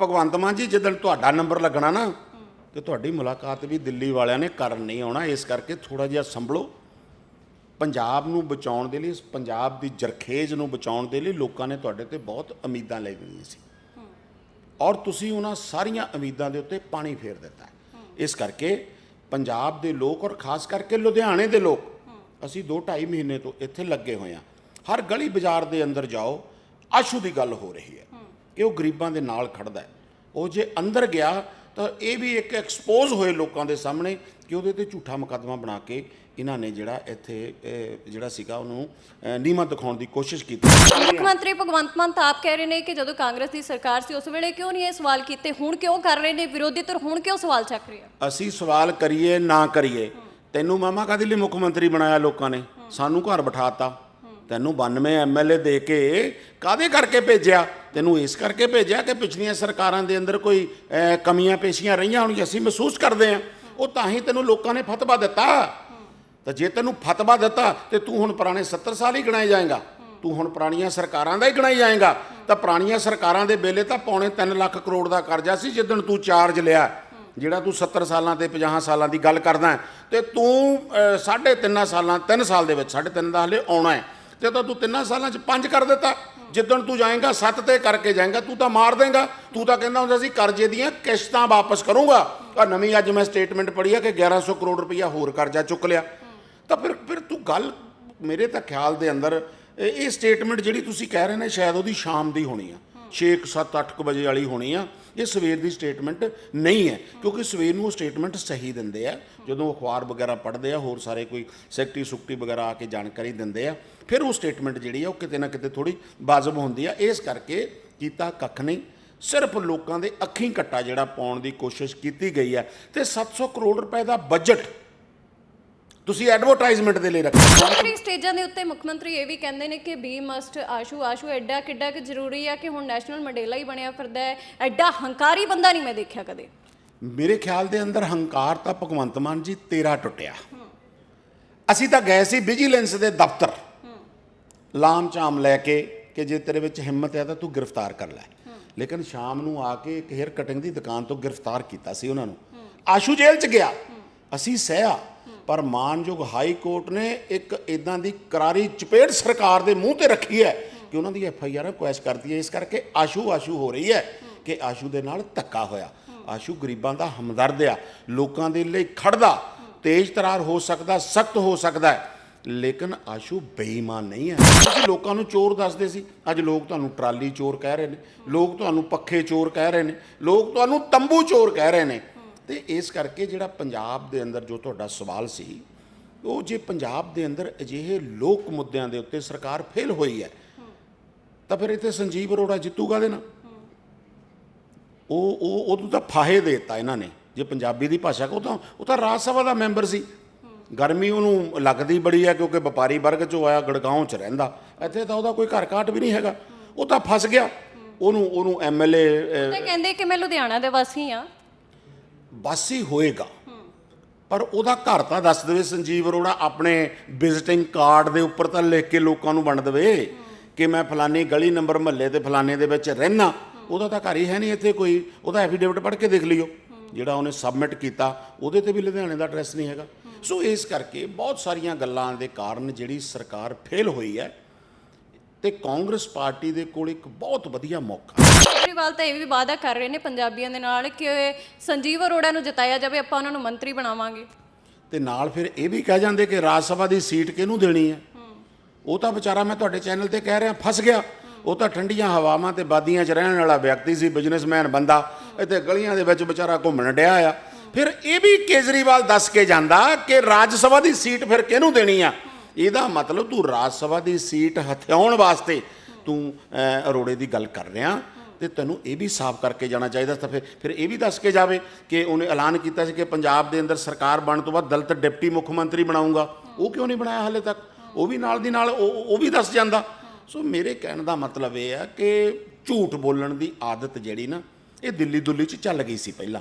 ਭਗਵੰਤ ਮਾਨ ਜੀ ਜਦੋਂ ਤੁਹਾਡਾ ਨੰਬਰ ਲੱਗਣਾ ਨਾ, ਤੇ ਤੁਹਾਡੀ ਮੁਲਾਕਾਤ ਵੀ ਦਿੱਲੀ ਵਾਲਿਆਂ ਨੇ ਕਰਨ ਨਹੀਂ ਆਉਣਾ, ਇਸ ਕਰਕੇ ਥੋੜਾ ਜਿਹਾ ਸੰਭਲੋ। ਪੰਜਾਬ ਨੂੰ ਬਚਾਉਣ ਦੇ ਲਈ, ਪੰਜਾਬ ਦੀ ਜਰਖੇਜ਼ ਨੂੰ ਬਚਾਉਣ ਦੇ ਲਈ ਲੋਕਾਂ ਨੇ ਤੁਹਾਡੇ ਤੇ ਬਹੁਤ ਉਮੀਦਾਂ ਲੈ ਲਈਆਂ ਸੀ। ਔਰ ਤੁਸੀਂ ਉਹਨਾਂ ਸਾਰੀਆਂ ਉਮੀਦਾਂ ਦੇ ਉੱਤੇ ਪਾਣੀ ਫੇਰ ਦਿੱਤਾ ਇਸ ਕਰਕੇ ਪੰਜਾਬ ਦੇ ਲੋਕ ਔਰ ਖਾਸ ਕਰਕੇ ਲੁਧਿਆਣੇ ਦੇ ਲੋਕ, ਅਸੀਂ 2.5 ਮਹੀਨੇ ਤੋਂ ਇੱਥੇ ਲੱਗੇ ਹੋਏ ਹਾਂ। ਹਰ ਗਲੀ ਬਾਜ਼ਾਰ ਦੇ ਅੰਦਰ ਜਾਓ, ਆਸ਼ੂ ਦੀ ਗੱਲ ਹੋ ਰਹੀ ਹੈ। ਕਿ ਉਹ ਗਰੀਬਾਂ ਦੇ ਨਾਲ ਖੜਦਾ ਹੈ। ਉਹ ਜੇ ਅੰਦਰ ਗਿਆ ਤਾਂ ਇਹ ਵੀ ਇੱਕ ਐਕਸਪੋਜ਼ ਹੋਏ ਲੋਕਾਂ ਦੇ ਸਾਹਮਣੇ ਕਿ ਉਹਦੇ ਤੇ ਝੂਠਾ ਮੁਕੱਦਮਾ ਬਣਾ ਕੇ ਇਹਨਾਂ ਨੇ ਜਿਹੜਾ ਇੱਥੇ ਜਿਹੜਾ ਸੀਗਾ ਉਹਨੂੰ ਨੀਵਾਂ ਦਿਖਾਉਣ ਦੀ ਕੋਸ਼ਿਸ਼ ਕੀਤੀ। ਮੁੱਖ ਮੰਤਰੀ ਭਗਵੰਤ ਮਾਨ ਤਾਂ ਆਪ ਕਹਿ ਰਹੇ ਨੇ ਕਿ ਜਦੋਂ ਕਾਂਗਰਸ ਦੀ ਸਰਕਾਰ ਸੀ ਉਸ ਵੇਲੇ ਕਿਉਂ ਨਹੀਂ ਇਹ ਸਵਾਲ ਕੀਤੇ? ਹੁਣ ਕਿਉਂ ਕਰ ਰਹੇ ਨੇ? ਵਿਰੋਧੀ ਧਿਰ ਹੁਣ ਕਿਉਂ ਸਵਾਲ ਚੱਕ ਰਹੀ ਆ? ਅਸੀਂ ਸਵਾਲ ਕਰੀਏ ਨਾ ਕਰੀਏ। ਤੈਨੂੰ ਮਾਮਾ ਕਾਹਦੇ ਲਈ ਮੁੱਖ ਮੰਤਰੀ ਬਣਾਇਆ ਲੋਕਾਂ ਨੇ? ਸਾਨੂੰ ਘਰ ਬਿਠਾਤਾ। ਤੈਨੂੰ 92 ਐਮਐਲਏ ਦੇ ਕੇ ਕਾਦੇ ਕਰਕੇ ਭੇਜਿਆ? ਤੈਨੂੰ ਇਸ ਕਰਕੇ ਭੇਜਿਆ ਕਿ ਪਿਛਲੀਆਂ ਸਰਕਾਰਾਂ ਦੇ ਅੰਦਰ ਕੋਈ ਕਮੀਆਂ ਪੇਸ਼ੀਆਂ ਰਹੀਆਂ ਹੋਣਗੀਆਂ ਅਸੀਂ ਮਹਿਸੂਸ ਕਰਦੇ ਹਾਂ। ਉਹ ਤਾਂ ਹੀ ਤੈਨੂੰ ਲੋਕਾਂ ਨੇ ਫਤਵਾ ਦਿੱਤਾ। ਤਾਂ ਜੇ ਤੈਨੂੰ ਫਤਵਾ ਦਿੱਤਾ ਤੇ ਤੂੰ ਹੁਣ ਪੁਰਾਣੇ 70 ਸਾਲ ਹੀ ਗਣਾਏ ਜਾਏਗਾ। ਤੂੰ ਹੁਣ ਪੁਰਾਣੀਆਂ ਸਰਕਾਰਾਂ ਦਾ ਹੀ ਗਣਾਈ ਜਾਏਗਾ। ਤਾਂ ਪੁਰਾਣੀਆਂ ਸਰਕਾਰਾਂ ਦੇ ਵੇਲੇ ਤਾਂ ਪੌਣੇ 3 ਲੱਖ ਕਰੋੜ ਦਾ ਕਰਜ਼ਾ ਸੀ ਜਿੱਦਣ ਤੂੰ ਚਾਰਜ ਲਿਆ। ਜਿਹੜਾ ਤੂੰ 70 ਸਾਲਾਂ ਤੇ 50 ਸਾਲਾਂ ਦੀ ਗੱਲ ਕਰਦਾ ਹੈ, ਤੇ ਤੂੰ ਅਹ, ਸਾਢੇ ਤਿੰਨਾਂ ਸਾਲਾਂ 3 ਸਾਲ ਦੇ ਵਿੱਚ ਸਾਢੇ ਤਿੰਨ ਦਾ ਹਲੇ ਆਉਣਾ ਹੈ। ਤੇ ਤਾਂ ਤੂੰ ਤਿੰਨਾਂ ਸਾਲਾਂ 'ਚ ਪੰਜ ਕਰ ਦਿੱਤਾ, ਜਿੱਦਣ ਤੂੰ ਜਾਏਗਾ, ਸੱਤ ਤੇ ਕਰਕੇ ਜਾਏਗਾ, ਤੂੰ ਤਾਂ ਮਾਰ ਦੇਗਾ। ਤੂੰ ਤਾਂ ਕਹਿੰਦਾ ਹੁੰਦਾ ਸੀ, ਕਰਜ਼ੇ ਦੀਆਂ ਕਿਸ਼ਤਾਂ ਵਾਪਸ ਕਰੂੰਗਾ। ਆ ਨਵੀਂ ਅੱਜ ਮੈਂ ਸਟੇਟਮੈਂਟ ਪੜ੍ਹੀ ਆ ਕਿ 1100 ਕਰੋੜ ਰੁਪਈਆ ਹੋਰ ਕਰਜ਼ਾ ਚੁੱਕ ਲਿਆ। ਤਾਂ ਫਿਰ ਫਿਰ ਤੂੰ ਗੱਲ ਮੇਰੇ ਤਾਂ ਖਿਆਲ ਦੇ ਅੰਦਰ, ਇਹ ਸਟੇਟਮੈਂਟ ਜਿਹੜੀ ਤੁਸੀਂ ਕਹਿ ਰਹੇ ਨੇ, ਸ਼ਾਇਦ ਉਹਦੀ ਸ਼ਾਮ ਦੀ ਹੋਣੀ ਆ। 6 7 8 ਵਜੇ ਵਾਲੀ ਹੋਣੀ ਆ। ਇਹ ਸਵੇਰ ਦੀ ਸਟੇਟਮੈਂਟ ਨਹੀਂ ਹੈ, ਕਿਉਂਕਿ ਸਵੇਰ ਨੂੰ ਉਹ ਸਟੇਟਮੈਂਟ ਸਹੀ ਦਿੰਦੇ ਆ। ਜਦੋਂ ਅਖਬਾਰ ਵਗੈਰਾ ਪੜ੍ਹਦੇ ਆ, ਹੋਰ ਸਾਰੇ ਕੋਈ ਸੈਕਟਰੀ ਸੁਕਟੀ ਵਗੈਰਾ ਆ ਕੇ ਜਾਣਕਾਰੀ ਦਿੰਦੇ ਆ, ਫਿਰ ਉਹ ਸਟੇਟਮੈਂਟ ਜਿਹੜੀ ਆ, ਉਹ ਕਿਤੇ ਨਾ ਕਿਤੇ ਥੋੜੀ ਵਾਜਬ ਹੁੰਦੀ ਆ। ਇਸ ਕਰਕੇ ਕੀਤਾ ਕੱਖ ਨਹੀਂ। ਸਿਰਫ ਲੋਕਾਂ ਦੇ ਅੱਖੀਂ ਕੱਟਾ ਜਿਹੜਾ ਪਾਉਣ ਦੀ ਕੋਸ਼ਿਸ਼ ਕੀਤੀ ਗਈ ਹੈ ਤੇ 700 ਕਰੋੜ ਰੁਪਏ ਦਾ ਬਜਟ ਤੁਸੀਂ ਐਡਵਰਟਾਈਜ਼ਮੈਂਟ ਦੇ ਲਈ ਰੱਖਿਆ। ਮੰਤਰੀ ਸਟੇਜਾਂ ਦੇ ਉੱਤੇ ਮੁੱਖ ਮੰਤਰੀ ਇਹ ਵੀ ਕਹਿੰਦੇ ਨੇ ਕਿ ਬੀ ਮਸਟ ਆਸ਼ੂ ਆਸ਼ੂ ਐਡਾ ਕਿੱਡਾ ਕਿ ਜ਼ਰੂਰੀ ਹੈ ਕਿ ਹੁਣ ਨੈਸ਼ਨਲ ਮੰਡੇਲਾ ਹੀ ਬਣਿਆ ਫਿਰਦਾ ਹੈ। ਐਡਾ ਹੰਕਾਰੀ ਬੰਦਾ ਨਹੀਂ ਮੈਂ ਦੇਖਿਆ ਕਦੇ। ਮੇਰੇ ਖਿਆਲ ਦੇ ਅੰਦਰ ਹੰਕਾਰ ਤਾਂ ਭਗਵੰਤ ਮਾਨ ਜੀ ਤੇਰਾ ਟੁੱਟਿਆ। ਅਸੀਂ ਤਾਂ ਗਏ ਸੀ ਵਿਜੀਲੈਂਸ ਦੇ ਦਫ਼ਤਰ। ਲਾਮ ਚਾਮ ਲੈ ਕੇ ਕਿ ਜੇ ਤੇਰੇ ਵਿੱਚ ਹਿੰਮਤ ਹੈ ਤਾਂ ਤੂੰ ਗ੍ਰਿਫਤਾਰ ਕਰ ਲੈ। ਲੇਕਿਨ ਸ਼ਾਮ ਨੂੰ ਆ ਕੇ ਇੱਕ ਹੇਅਰ ਕਟਿੰਗ ਦੀ ਦੁਕਾਨ ਤੋਂ ਗ੍ਰਿਫਤਾਰ ਕੀਤਾ ਸੀ ਉਹਨਾਂ ਨੂੰ। ਆਸ਼ੂ ਜੇਲ੍ਹ ਚ ਗਿਆ। ਅਸੀਂ ਸਹਿਆ। ਪਰ ਮਾਨਯੋਗ ਹਾਈ ਕੋਰਟ ਨੇ ਇੱਕ ਇਦਾਂ ਦੀ ਕਰਾਰੀ ਚਪੇੜ ਸਰਕਾਰ ਦੇ ਮੂੰਹ ਤੇ ਰੱਖੀ ਹੈ ਕਿ ਉਹਨਾਂ ਦੀ ਐਫ ਆਈ ਆਰ ਰਿਕੁਐਸਟ ਕਰਦੀ ਹੈ। ਇਸ ਕਰਕੇ ਆਸ਼ੂ ਆਸ਼ੂ ਹੋ ਰਹੀ ਹੈ ਕਿ ਆਸ਼ੂ ਦੇ ਨਾਲ ਧੱਕਾ ਹੋਇਆ। ਆਸ਼ੂ ਗਰੀਬਾਂ ਦਾ ਹਮਦਰਦ ਆ। ਲੋਕਾਂ ਦੇ ਲਈ ਖੜਦਾ ਤੇਜ਼ ਤਰਾਰ ਹੋ ਸਕਦਾ, ਸਖਤ ਹੋ ਸਕਦਾ ਹੈ। ਲੇਕਿਨ ਆਸ਼ੂ ਬੇਈਮਾਨ ਨਹੀਂ ਹੈ। ਤੁਸੀਂ ਲੋਕਾਂ ਨੂੰ ਚੋਰ ਦੱਸਦੇ ਸੀ। ਅੱਜ ਲੋਕ ਤੁਹਾਨੂੰ ਟਰਾਲੀ ਚੋਰ ਕਹਿ ਰਹੇ ਨੇ। ਲੋਕ ਤੁਹਾਨੂੰ ਪੱਖੇ ਚੋਰ ਕਹਿ ਰਹੇ ਨੇ। ਲੋਕ ਤੁਹਾਨੂੰ ਤੰਬੂ ਚੋਰ ਕਹਿ ਰਹੇ ਨੇ। ਤੇ ਇਸ ਕਰਕੇ ਜਿਹੜਾ ਪੰਜਾਬ ਦੇ ਅੰਦਰ ਜੋ ਤੁਹਾਡਾ ਸਵਾਲ ਸੀ, ਉਹ ਜੇ ਪੰਜਾਬ ਦੇ ਅੰਦਰ ਅਜਿਹੇ ਲੋਕ ਮੁੱਦਿਆਂ ਦੇ ਉੱਤੇ ਸਰਕਾਰ ਫੇਲ ਹੋਈ ਹੈ, ਤਾਂ ਫਿਰ ਇੱਥੇ ਸੰਜੀਵ ਅਰੋੜਾ ਜਿੱਤੂਗਾ ਦੇ ਨਾਲ ਉਹ ਉਹ, ਉਹਨੂੰ ਤਾਂ ਫਾਹੇ ਦੇਤਾ ਇਹਨਾਂ ਨੇ, ਜੇ ਪੰਜਾਬੀ ਦੀ ਭਾਸ਼ਾ ਕੋ ਤਾਂ, ਉਹ ਤਾਂ ਰਾਜ ਸਭਾ ਦਾ ਮੈਂਬਰ ਸੀ। ਗਰਮੀ ਉਹਨੂੰ ਲੱਗਦੀ ਬੜੀ ਹੈ ਕਿਉਂਕਿ ਵਪਾਰੀ ਵਰਗ ਚੋਂ ਆਇਆ, ਗੜਗਾਉਂ ਚ ਰਹਿੰਦਾ। ਇੱਥੇ ਤਾਂ ਉਹਦਾ ਕੋਈ ਘਰ ਘਾਟ ਵੀ ਨਹੀਂ ਹੈਗਾ। ਉਹ ਤਾਂ ਫਸ ਗਿਆ। ਉਹਨੂੰ ਉਹਨੂੰ ਐਮਐਲਏ ਤੇ ਕਹਿੰਦੇ ਕਿ ਮੈਂ ਲੁਧਿਆਣਾ ਦੇ ਵਾਸੀ ਆ ਵਾਸੀ ਹੋਏਗਾ। ਪਰ ਉਹਦਾ ਘਰ ਤਾਂ ਦੱਸ ਦੇਵੇ, ਸੰਜੀਵ ਅਰੋੜਾ ਆਪਣੇ ਵਿਜ਼ਿਟਿੰਗ ਕਾਰਡ ਦੇ ਉੱਪਰ ਤਾਂ ਲਿਖ ਕੇ ਲੋਕਾਂ ਨੂੰ ਵੰਡ ਦੇਵੇ ਕਿ ਮੈਂ ਫਲਾਨੀ ਗਲੀ ਨੰਬਰ ਮਹੱਲੇ ਤੇ ਫਲਾਨੇ ਦੇ ਵਿੱਚ ਰਹਿਣਾ ਉਹਦਾ ਤਾਂ ਘਰ ਹੀ ਹੈ ਨਹੀਂ ਇੱਥੇ ਕੋਈ। ਉਹਦਾ ਐਫੀਡੇਵਿਟ ਪੜ੍ਹ ਕੇ ਦੇਖ ਲਿਓ। ਜਿਹੜਾ ਉਹਨੇ ਸਬਮਿਟ ਕੀਤਾ, ਉਹਦੇ ਤੇ ਵੀ ਲੁਧਿਆਣੇ ਦਾ ਐਡਰੈਸ ਨਹੀਂ ਹੈਗਾ। ਸੋ ਇਸ ਕਰਕੇ ਬਹੁਤ ਸਾਰੀਆਂ ਗੱਲਾਂ ਦੇ ਕਾਰਨ ਜਿਹੜੀ ਸਰਕਾਰ ਫੇਲ ਹੋਈ ਹੈ ਤੇ ਕਾਂਗਰਸ ਪਾਰਟੀ ਦੇ ਕੋਲ ਇੱਕ ਬਹੁਤ ਵਧੀਆ ਮੌਕਾ। ਹੈ। ਕੇਜਰੀਵਾਲ ਤਾਂ ਇਹ ਵੀ ਵਾਅਦਾ ਕਰ ਰਹੇ ਨੇ ਪੰਜਾਬੀਆਂ ਦੇ ਨਾਲ ਕਿ ਸੰਜੀਵ ਅਰੋੜਾ ਨੂੰ ਜਿਤਾਇਆ ਜਾਵੇ ਆਪਾਂ ਉਹਨਾਂ ਨੂੰ ਮੰਤਰੀ ਬਣਾਵਾਂਗੇ। ਤੇ ਨਾਲ ਫਿਰ ਇਹ ਵੀ ਕਹਿ ਜਾਂਦੇ ਕਿ ਰਾਜ ਸਭਾ ਦੀ ਸੀਟ ਕਿਹਨੂੰ ਦੇਣੀ ਹੈ? ਉਹ ਤਾਂ ਵਿਚਾਰਾ ਮੈਂ ਤੁਹਾਡੇ ਚੈਨਲ ਤੇ ਕਹਿ ਰਿਹਾ ਫਸ ਗਿਆ। ਉਹ ਤਾਂ ਠੰਡੀਆਂ ਹਵਾਵਾਂ ਤੇ ਬਾਦੀਆਂ 'ਚ ਰਹਿਣ ਵਾਲਾ ਵਿਅਕਤੀ ਸੀ ਬਿਜ਼ਨਸਮੈਨ ਬੰਦਾ। ਇੱਥੇ ਗਲੀਆਂ ਦੇ ਵਿੱਚ ਵਿਚਾਰਾ ਘੁੰਮਣ ਡਿਆ ਆ। ਫਿਰ ਇਹ ਵੀ ਕੇਜਰੀਵਾਲ ਦੱਸ ਕੇ ਜਾਂਦਾ ਕਿ ਰਾਜ ਸਭਾ ਦੀ ਸੀਟ ਫਿਰ ਕਿਹਨੂੰ ਦੇਣੀ ਆ? ਇਹਦਾ ਮਤਲਬ ਤੂੰ ਰਾਜ ਸਭਾ ਦੀ ਸੀਟ ਹਥਿਆਉਣ ਵਾਸਤੇ ਤੂੰ ਅਰੋੜੇ ਦੀ ਗੱਲ ਕਰ ਰਿਹਾ ਤੇ ਤੈਨੂੰ ਇਹ ਵੀ ਸਾਫ਼ ਕਰਕੇ ਜਾਣਾ ਚਾਹੀਦਾ ਤਾਂ ਫਿਰ ਫਿਰ ਇਹ ਵੀ ਦੱਸ ਕੇ ਜਾਵੇ ਕਿ ਉਹਨੇ ਐਲਾਨ ਕੀਤਾ ਸੀ ਕਿ ਪੰਜਾਬ ਦੇ ਅੰਦਰ ਸਰਕਾਰ ਬਣਨ ਤੋਂ ਬਾਅਦ ਦਲਤ ਡਿਪਟੀ ਮੁੱਖ ਮੰਤਰੀ ਬਣਾਉਂਗਾ ਉਹ ਕਿਉਂ ਨਹੀਂ ਬਣਾਇਆ ਹਾਲੇ ਤੱਕ? ਉਹ ਵੀ ਨਾਲ ਦੀ ਨਾਲ ਉਹ ਉਹ ਵੀ ਦੱਸ ਜਾਂਦਾ। ਸੋ ਮੇਰੇ ਕਹਿਣ ਦਾ ਮਤਲਬ ਇਹ ਆ ਕਿ ਝੂਠ ਬੋਲਣ ਦੀ ਆਦਤ ਜਿਹੜੀ ਨਾ, ਇਹ ਦਿੱਲੀ ਦੁੱਲੀ 'ਚ ਚੱਲ ਗਈ ਸੀ ਪਹਿਲਾਂ।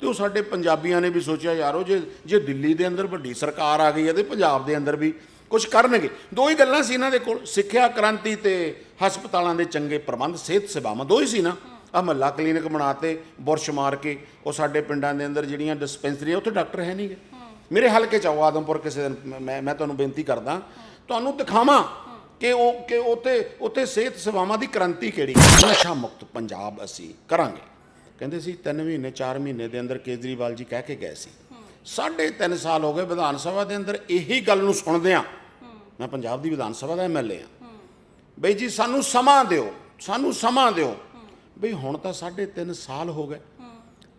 ਤੇ ਉਹ ਸਾਡੇ ਪੰਜਾਬੀਆਂ ਨੇ ਵੀ ਸੋਚਿਆ, ਯਾਰੋ, ਜੇ ਜੇ ਦਿੱਲੀ ਦੇ ਅੰਦਰ ਵੱਡੀ ਸਰਕਾਰ ਆ ਗਈ ਹੈ ਤੇ ਪੰਜਾਬ ਦੇ ਅੰਦਰ ਵੀ ਕੁਝ ਕਰਨਗੇ। ਦੋ ਹੀ ਗੱਲਾਂ ਸੀ ਇਹਨਾਂ ਦੇ ਕੋਲ। ਸਿੱਖਿਆ ਕ੍ਰਾਂਤੀ ਤੇ ਹਸਪਤਾਲਾਂ ਦੇ ਚੰਗੇ ਪ੍ਰਬੰਧ, ਸਿਹਤ ਸੇਵਾਵਾਂ, ਦੋ ਹੀ ਸੀ ਨਾ। ਆ ਮਹੱਲਾ ਕਲੀਨਿਕ ਬਣਾਤੇ, ਬੁਰਸ਼ ਮਾਰ ਕੇ, ਉਹ ਸਾਡੇ ਪਿੰਡਾਂ ਦੇ ਅੰਦਰ ਜਿਹੜੀਆਂ ਡਿਸਪੈਂਸਰੀਆਂ, ਉੱਥੇ ਡਾਕਟਰ ਹੈ ਨਹੀਂਗੇ ਮੇਰੇ ਹਲਕੇ ਚ ਆਓ, ਆਦਮਪੁਰ ਕਿਸੇ ਦਿਨ, ਮੈਂ- ਮੈਂ ਤੁਹਾਨੂੰ ਬੇਨਤੀ ਕਰਦਾ। ਤੁਹਾਨੂੰ ਦਿਖਾਵਾਂ ਕਿ ਉਹ ਕਿ ਉੱਥੇ ਉੱਥੇ ਸਿਹਤ ਸੇਵਾਵਾਂ ਦੀ ਕ੍ਰਾਂਤੀ ਕਿਹੜੀ? ਨਸ਼ਾ ਮੁਕਤ ਪੰਜਾਬ ਅਸੀਂ ਕਰਾਂਗੇ। ਕਹਿੰਦੇ ਸੀ 3 ਮਹੀਨੇ 4 ਮਹੀਨੇ ਦੇ ਅੰਦਰ ਕੇਜਰੀਵਾਲ ਜੀ ਕਹਿ ਕੇ ਗਏ ਸੀ। ਸਾਢੇ 3 ਸਾਲ ਹੋ ਗਏ ਵਿਧਾਨ ਸਭਾ ਦੇ ਅੰਦਰ ਇਹੀ ਗੱਲ ਨੂੰ ਸੁਣਦੇ ਆ ਮੈਂ ਪੰਜਾਬ ਦੀ ਵਿਧਾਨ ਸਭਾ ਦਾ ਐਮਐਲਏ ਆ ਬਈ ਜੀ ਸਾਨੂੰ ਸਮਾਂ ਦਿਓ ਸਾਨੂੰ ਸਮਾਂ ਦਿਓ। ਬਈ ਹੁਣ ਤਾਂ ਸਾਢੇ 3 ਸਾਲ ਹੋ ਗਏ।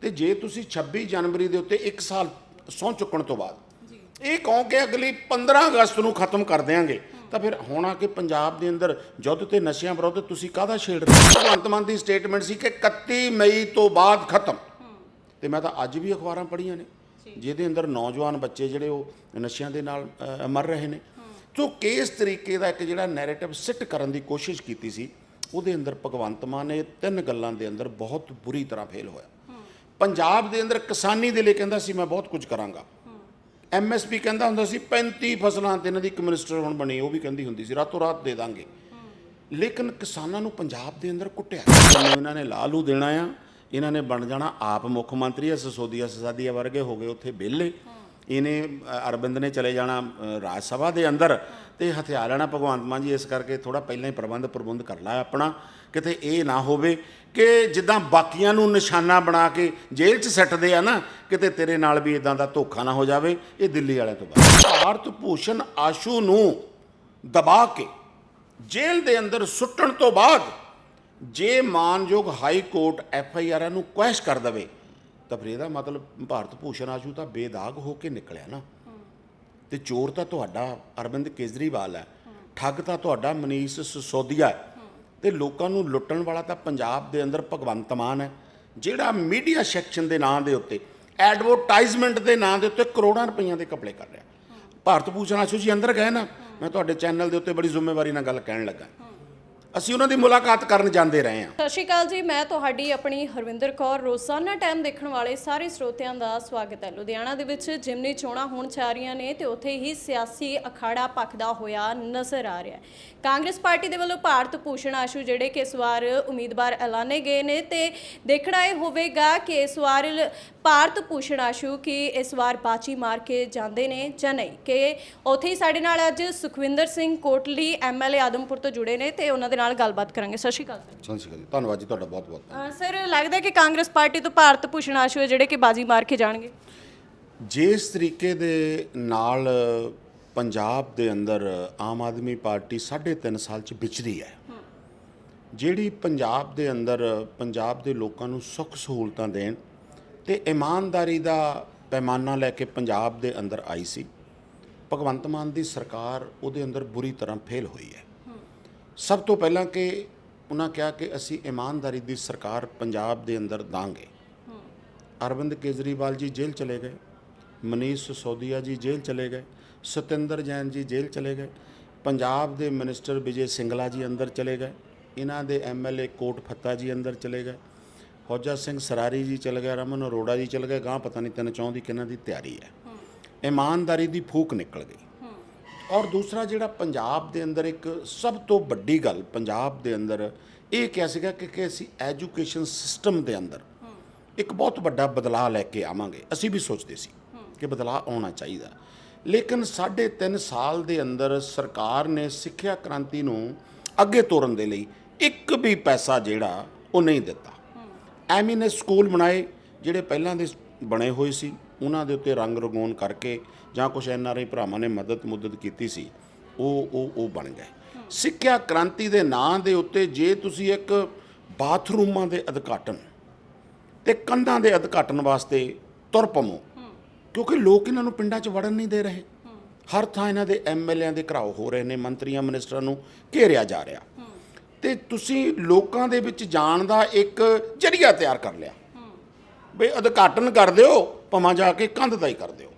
ਤੇ ਜੇ ਤੁਸੀਂ 26 ਜਨਵਰੀ ਦੇ ਉੱਤੇ 1 ਸਾਲ ਸਹੁੰ ਚੁੱਕਣ ਤੋਂ ਬਾਅਦ ਇਹ ਕਹੋ ਕਿ ਅਗਲੀ 15 ਅਗਸਤ ਨੂੰ ਖਤਮ ਕਰ ਦਿਆਂਗੇ ਤਾਂ ਫਿਰ ਹੁਣ ਆ ਕੇ ਪੰਜਾਬ ਦੇ ਅੰਦਰ ਯੁੱਧ ਤੇ ਨਸ਼ਿਆਂ ਵਿਰੁੱਧ ਤੁਸੀਂ ਕਾਹਦਾ ਛੇੜ ਰਹੇ ਹੋ? ਭਗਵੰਤ ਮਾਨ ਦੀ ਸਟੇਟਮੈਂਟ ਸੀ ਕਿ 31 ਮਈ ਤੋਂ ਬਾਅਦ ਖਤਮ। ਤੇ ਮੈਂ ਤਾਂ ਅੱਜ ਵੀ ਅਖਬਾਰਾਂ ਪੜ੍ਹੀਆਂ ਨੇ। ਜਿਹਦੇ ਅੰਦਰ ਨੌਜਵਾਨ ਬੱਚੇ ਜਿਹੜੇ ਉਹ ਨਸ਼ਿਆਂ ਦੇ ਨਾਲ ਮਰ ਰਹੇ ਨੇ। ਸੋ ਕਿਸ ਤਰੀਕੇ ਦਾ ਇੱਕ ਜਿਹੜਾ ਨੈਰੇਟਿਵ ਸਿੱਟ ਕਰਨ ਦੀ ਕੋਸ਼ਿਸ਼ ਕੀਤੀ ਸੀ ਉਹਦੇ ਅੰਦਰ ਭਗਵੰਤ ਮਾਨ ਨੇ ਤਿੰਨ ਗੱਲਾਂ ਦੇ ਅੰਦਰ ਬਹੁਤ ਬੁਰੀ ਤਰ੍ਹਾਂ ਫੇਲ ਹੋਇਆ। ਪੰਜਾਬ ਦੇ ਅੰਦਰ ਕਿਸਾਨੀ ਦੇ ਲਈ ਕਹਿੰਦਾ ਸੀ ਮੈਂ ਬਹੁਤ ਕੁਝ ਕਰਾਂਗਾ। ਐਮਐਸਪੀ ਕਹਿੰਦਾ ਹੁੰਦਾ ਸੀ 35 ਫਸਲਾਂ ਤੇ ਇਹਨਾਂ ਦੀ ਇੱਕ ਮਿਨਿਸਟਰ ਹੁਣ ਬਣੀ ਉਹ ਵੀ ਕਹਿੰਦੀ ਹੁੰਦੀ ਸੀ ਰਾਤੋਂ ਰਾਤ ਦੇ ਦਾਂਗੇ। ਲੇਕਿਨ ਕਿਸਾਨਾਂ ਨੂੰ ਪੰਜਾਬ ਦੇ ਅੰਦਰ ਕੁੱਟਿਆ। ਇਹਨਾਂ ਨੇ ਲਾਲੂ ਦੇਣਾ ਆ ਇਹਨਾਂ ਨੇ ਬਣ ਜਾਣਾ ਆਪ ਮੁੱਖ ਮੰਤਰੀ ਹੈ ਸਸੋਦੀਆ ਸਸਾਦੀਆ ਵਰਗੇ ਹੋ ਗਏ ਉੱਥੇ ਵਿਹਲੇ। ਇਹਨੇ ਅ, ਅਰਵਿੰਦ ਨੇ ਚਲੇ ਜਾਣਾ ਰਾਜ ਸਭਾ ਦੇ ਅੰਦਰ ਤੇ ਹਥਿਆਰ ਲੈਣਾ ਭਗਵੰਤ ਮਾਨ ਜੀ ਇਸ ਕਰਕੇ ਥੋੜਾ ਪਹਿਲਾਂ ਹੀ ਪ੍ਰਬੰਧ ਪ੍ਰਬੰਧ ਕਰ ਲਾ ਆਪਣਾ ਕਿਤੇ ਇਹ ਨਾ ਹੋਵੇ ਕਿ ਜਿੱਦਾਂ ਬਾਕੀਆਂ ਨੂੰ ਨਿਸ਼ਾਨਾ ਬਣਾ ਕੇ ਜੇਲ੍ਹ 'ਚ ਸੱਟਦੇ ਆ ਨਾ ਕਿਤੇ ਤੇਰੇ ਨਾਲ ਵੀ ਇਦਾਂ ਦਾ ਧੋਖਾ ਨਾ ਹੋ ਜਾਵੇ ਇਹ ਦਿੱਲੀ ਵਾਲਿਆਂ ਤੋਂ ਬਾਅਦ। ਭਾਰਤ ਭੂਸ਼ਣ ਆਸ਼ੂ ਨੂੰ ਦਬਾ ਕੇ ਜੇਲ੍ਹ ਦੇ ਅੰਦਰ ਸੁੱਟਣ ਤੋਂ ਬਾਅਦ ਜੇ ਮਾਨਯੋਗ ਹਾਈ ਕੋਰਟ ਐਫ ਆਈ ਆਰਾਂ ਨੂੰ ਕੁਐਸ਼ ਕਰ ਦਵੇ, ਤਾਂ ਫਿਰ ਇਹਦਾ ਮਤਲਬ ਭਾਰਤ ਭੂਸ਼ਣ ਆਸ਼ੂ ਤਾਂ ਬੇਦਾਗ ਹੋ ਕੇ ਨਿਕਲਿਆ ਨਾ। ਤੇ ਚੋਰ ਤਾਂ ਤੁਹਾਡਾ ਅਰਵਿੰਦ ਕੇਜਰੀਵਾਲ ਹੈ, ਠੱਗ ਤਾਂ ਤੁਹਾਡਾ ਮਨੀਸ਼ ਸਿਸੋਦੀਆ ਹੈ। ਤੇ ਲੋਕਾਂ ਨੂੰ ਲੁੱਟਣ ਵਾਲਾ ਤਾਂ ਪੰਜਾਬ ਦੇ ਅੰਦਰ ਭਗਵੰਤ ਮਾਨ ਹੈ, ਜਿਹੜਾ ਮੀਡੀਆ ਸੈਕਸ਼ਨ ਦੇ ਨਾਂ ਦੇ ਉੱਤੇ, ਐਡਵਰਟਾਈਜ਼ਮੈਂਟ ਦੇ ਨਾਂ ਦੇ ਉੱਤੇ ਕਰੋੜਾਂ ਰੁਪਈਆਂ ਦੇ ਕਪੜੇ ਕਰ ਰਿਹਾ। ਭਾਰਤ ਭੂਸ਼ਣ ਆਸ਼ੂ ਜੀ ਅੰਦਰ ਗਏ ਨਾ, ਮੈਂ ਤੁਹਾਡੇ ਚੈਨਲ ਦੇ ਉੱਤੇ ਬੜੀ ਜ਼ਿੰਮੇਵਾਰੀ ਨਾਲ ਗੱਲ ਕਹਿਣ ਲੱਗਾ। ਅਸੀਂ ਉਹਨਾਂ ਦੀ ਮੁਲਾਕਾਤ ਕਰਨ ਜਾਂਦੇ ਰਹੇ ਹਾਂ। ਸਤਿ ਸ਼੍ਰੀ ਅਕਾਲ ਜੀ, ਮੈਂ ਤੁਹਾਡੀ ਆਪਣੀ ਹਰਵਿੰਦਰ ਕੌਰ। ਰੋਜ਼ਾਨਾ ਟਾਈਮ ਦੇਖਣ ਵਾਲੇ ਸਾਰੇ ਸਰੋਤਿਆਂ ਦਾ ਸਵਾਗਤ ਹੈ। ਲੁਧਿਆਣਾ ਦੇ ਵਿੱਚ ਜਿਮਨੀ ਚੋਣਾਂ ਹੋਣ ਜਾ ਰਹੀਆਂ ਨੇ ਤੇ ਉੱਥੇ ਹੀ ਸਿਆਸੀ ਅਖਾੜਾ ਭਖਦਾ ਹੋਇਆ ਨਜ਼ਰ ਆ ਰਿਹਾ ਹੈ। ਕਾਂਗਰਸ ਪਾਰਟੀ ਦੇ ਵੱਲੋਂ ਭਾਰਤ ਭੂਸ਼ਣ ਆਸ਼ੂ ਜਿਹੜੇ ਕਿ ਇਸ ਵਾਰ ਉਮੀਦਵਾਰ ਐਲਾਨੇ ਗਏ ਨੇ ਤੇ ਦੇਖਣਾ ਇਹ ਹੋਵੇਗਾ ਕਿ ਇਸ ਵਾਰ ਭਾਰਤ ਭੂਸ਼ਣ ਆਸ਼ੂ ਕੀ ਇਸ ਵਾਰ ਬਾਜੀ ਮਾਰ ਕੇ ਜਾਂਦੇ ਨੇ ਜਾਂ ਨਹੀਂ। ਕਿ ਉੱਥੇ ਹੀ ਸਾਡੇ ਨਾਲ ਅੱਜ ਸੁਖਵਿੰਦਰ ਸਿੰਘ ਕੋਟਲੀ ਐਮਐਲਏ ਆਦਮਪੁਰ ਤੋਂ ਜੁੜੇ ਨੇ ਤੇ ਉਹਨਾਂ ਦੇ ਨਾਲ ਗੱਲਬਾਤ ਕਰਾਂਗੇ। ਸਤਿ ਸ਼੍ਰੀ ਅਕਾਲ ਸਰ। ਸਤਿ ਸ਼੍ਰੀ ਅਕਾਲ ਜੀ। ਧੰਨਵਾਦ ਜੀ ਤੁਹਾਡਾ ਬਹੁਤ ਬਹੁਤ ਸਰ ਲੱਗਦਾ ਕਿ ਕਾਂਗਰਸ ਪਾਰਟੀ ਤੋਂ ਭਾਰਤ ਭੂਸ਼ਣ ਆਸ਼ੂ ਹੈ ਜਿਹੜੇ ਕਿ ਬਾਜੀ ਮਾਰ ਕੇ ਜਾਣਗੇ? ਜਿਸ ਤਰੀਕੇ ਦੇ ਨਾਲ ਪੰਜਾਬ ਦੇ ਅੰਦਰ ਆਮ ਆਦਮੀ ਪਾਰਟੀ 3.5 ਸਾਲ ਚ ਵਿਚਰੀ ਹੈ। ਜਿਹੜੀ ਪੰਜਾਬ ਦੇ ਅੰਦਰ ਪੰਜਾਬ ਦੇ ਲੋਕਾਂ ਨੂੰ ਸੁੱਖ ਸਹੂਲਤਾਂ ਦੇਣ ਤੇ ਇਮਾਨਦਾਰੀ ਦਾ ਪੈਮਾਨਾ ਲੈ ਕੇ ਪੰਜਾਬ ਦੇ ਅੰਦਰ ਆਈ ਸੀ ਭਗਵੰਤ ਮਾਨ ਦੀ ਸਰਕਾਰ ਉਹਦੇ ਅੰਦਰ ਬੁਰੀ ਤਰ੍ਹਾਂ ਫੇਲ ਹੋਈ ਹੈ। ਸਭ ਤੋਂ ਪਹਿਲਾਂ ਕਿ ਉਹਨਾਂ ਕਿਹਾ ਕਿ ਅਸੀਂ ਇਮਾਨਦਾਰੀ ਦੀ ਸਰਕਾਰ ਪੰਜਾਬ ਦੇ ਅੰਦਰ ਦਾਂਗੇ। ਅਰਵਿੰਦ ਕੇਜਰੀਵਾਲ ਜੀ ਜੇਲ੍ਹ ਚਲੇ ਗਏ, ਮਨੀਸ਼ ਸਿਸੋਦੀਆ ਜੀ ਜੇਲ੍ਹ ਚਲੇ ਗਏ, ਸਤਿੰਦਰ ਜੈਨ ਜੀ ਜੇਲ੍ਹ ਚਲੇ ਗਏ, ਪੰਜਾਬ ਦੇ ਮਿਨਿਸਟਰ ਵਿਜੇ ਸਿੰਗਲਾ ਜੀ ਅੰਦਰ ਚਲੇ ਗਏ, ਇਹਨਾਂ ਦੇ ਐਮਐਲਏ ਕੋਟ ਫੱਤਾ ਜੀ ਅੰਦਰ ਚਲੇ ਗਏ, ਫੌਜਾ ਸਿੰਘ ਸਰਾਰੀ ਜੀ ਚਲੇ ਗਏ, ਰਮਨ ਅਰੋੜਾ ਜੀ ਚਲੇ ਗਏ ਗਾਂ ਪਤਾ ਨਹੀਂ ਤਿੰਨ ਚੌਂ ਦੀ ਕਿਹਨਾਂ ਦੀ ਤਿਆਰੀ ਹੈ। ਇਮਾਨਦਾਰੀ ਦੀ ਫੂਕ ਨਿਕਲ ਗਈ। ਔਰ ਦੂਸਰਾ ਜਿਹੜਾ ਪੰਜਾਬ ਦੇ ਅੰਦਰ ਇੱਕ ਸਭ ਤੋਂ ਵੱਡੀ ਗੱਲ, ਪੰਜਾਬ ਦੇ ਅੰਦਰ ਇਹ ਕਿਹਾ ਸੀਗਾ ਕਿ ਕਿ ਅਸੀਂ ਐਜੂਕੇਸ਼ਨ ਸਿਸਟਮ ਦੇ ਅੰਦਰ ਇੱਕ ਬਹੁਤ ਵੱਡਾ ਬਦਲਾਅ ਲੈ ਕੇ ਆਵਾਂਗੇ। ਅਸੀਂ ਵੀ ਸੋਚਦੇ ਸੀ ਕਿ ਬਦਲਾਅ ਆਉਣਾ ਚਾਹੀਦਾ। ਲੇਕਿਨ ਸਾਢੇ ਤਿੰਨ ਸਾਲ ਦੇ ਅੰਦਰ ਸਰਕਾਰ ਨੇ ਸਿੱਖਿਆ ਕ੍ਰਾਂਤੀ ਨੂੰ ਅੱਗੇ ਤੋਰਨ ਦੇ ਲਈ ਇੱਕ ਵੀ ਪੈਸਾ ਜਿਹੜਾ ਉਹ ਨਹੀਂ ਦਿੱਤਾ। ਐਮੀਨੈਸ ਸਕੂਲ ਬਣਾਏ, ਜਿਹੜੇ ਪਹਿਲਾਂ ਦੇ ਬਣੇ ਹੋਏ ਸੀ। ਉਹਨਾਂ ਦੇ ਉੱਤੇ ਰੰਗ ਰਗੋਨ ਕਰਕੇ ਜਾਂ ਕੁਝ ਆਈ ਭਰਾਵਾਂ ਨੇ ਮਦਦ ਮੁਦਦ ਕੀਤੀ ਸੀ, ਉਹ ਉਹ ਉਹ ਬਣ ਗਏ। ਸਿੱਖਿਆ ਕ੍ਰਾਂਤੀ ਦੇ ਨਾਂ ਦੇ ਉੱਤੇ ਜੇ ਤੁਸੀਂ ਇੱਕ ਬਾਥਰੂਮਾਂ ਦੇ ਉਦਘਾਟਨ ਤੇ ਕੰਧਾਂ ਦੇ ਉਦਘਾਟਨ ਵਾਸਤੇ ਤੁਰ ਪਮੋ ਕਿਉਂਕਿ ਲੋਕ ਇਹਨਾਂ ਨੂੰ ਪਿੰਡਾਂ 'ਚ ਵੜਨ ਨਹੀਂ ਦੇ ਰਹੇ। ਹਰ ਥਾਂ ਇਹਨਾਂ ਦੇ ਐਮਐਲਏਆਂ ਦੇ ਘਰਾਓ ਹੋ ਰਹੇ ਨੇ, ਮੰਤਰੀਆਂ, ਮਿਨਿਸਟਰਾਂ ਨੂੰ ਘੇਰਿਆ ਜਾ ਰਿਹਾ। ਤੇ ਤੁਸੀਂ ਲੋਕਾਂ ਦੇ ਵਿੱਚ ਜਾਣ ਦਾ ਇੱਕ ਜਰੀਆ ਤਿਆਰ ਕਰ ਲਿਆ। ਬਈ ਉਦਘਾਟਨ ਕਰ ਦਿਓ ਭਾਵੇਂ ਜਾ ਕੇ ਕੰਧ ਦਾ ਹੀ ਕਰ ਦਿਓ।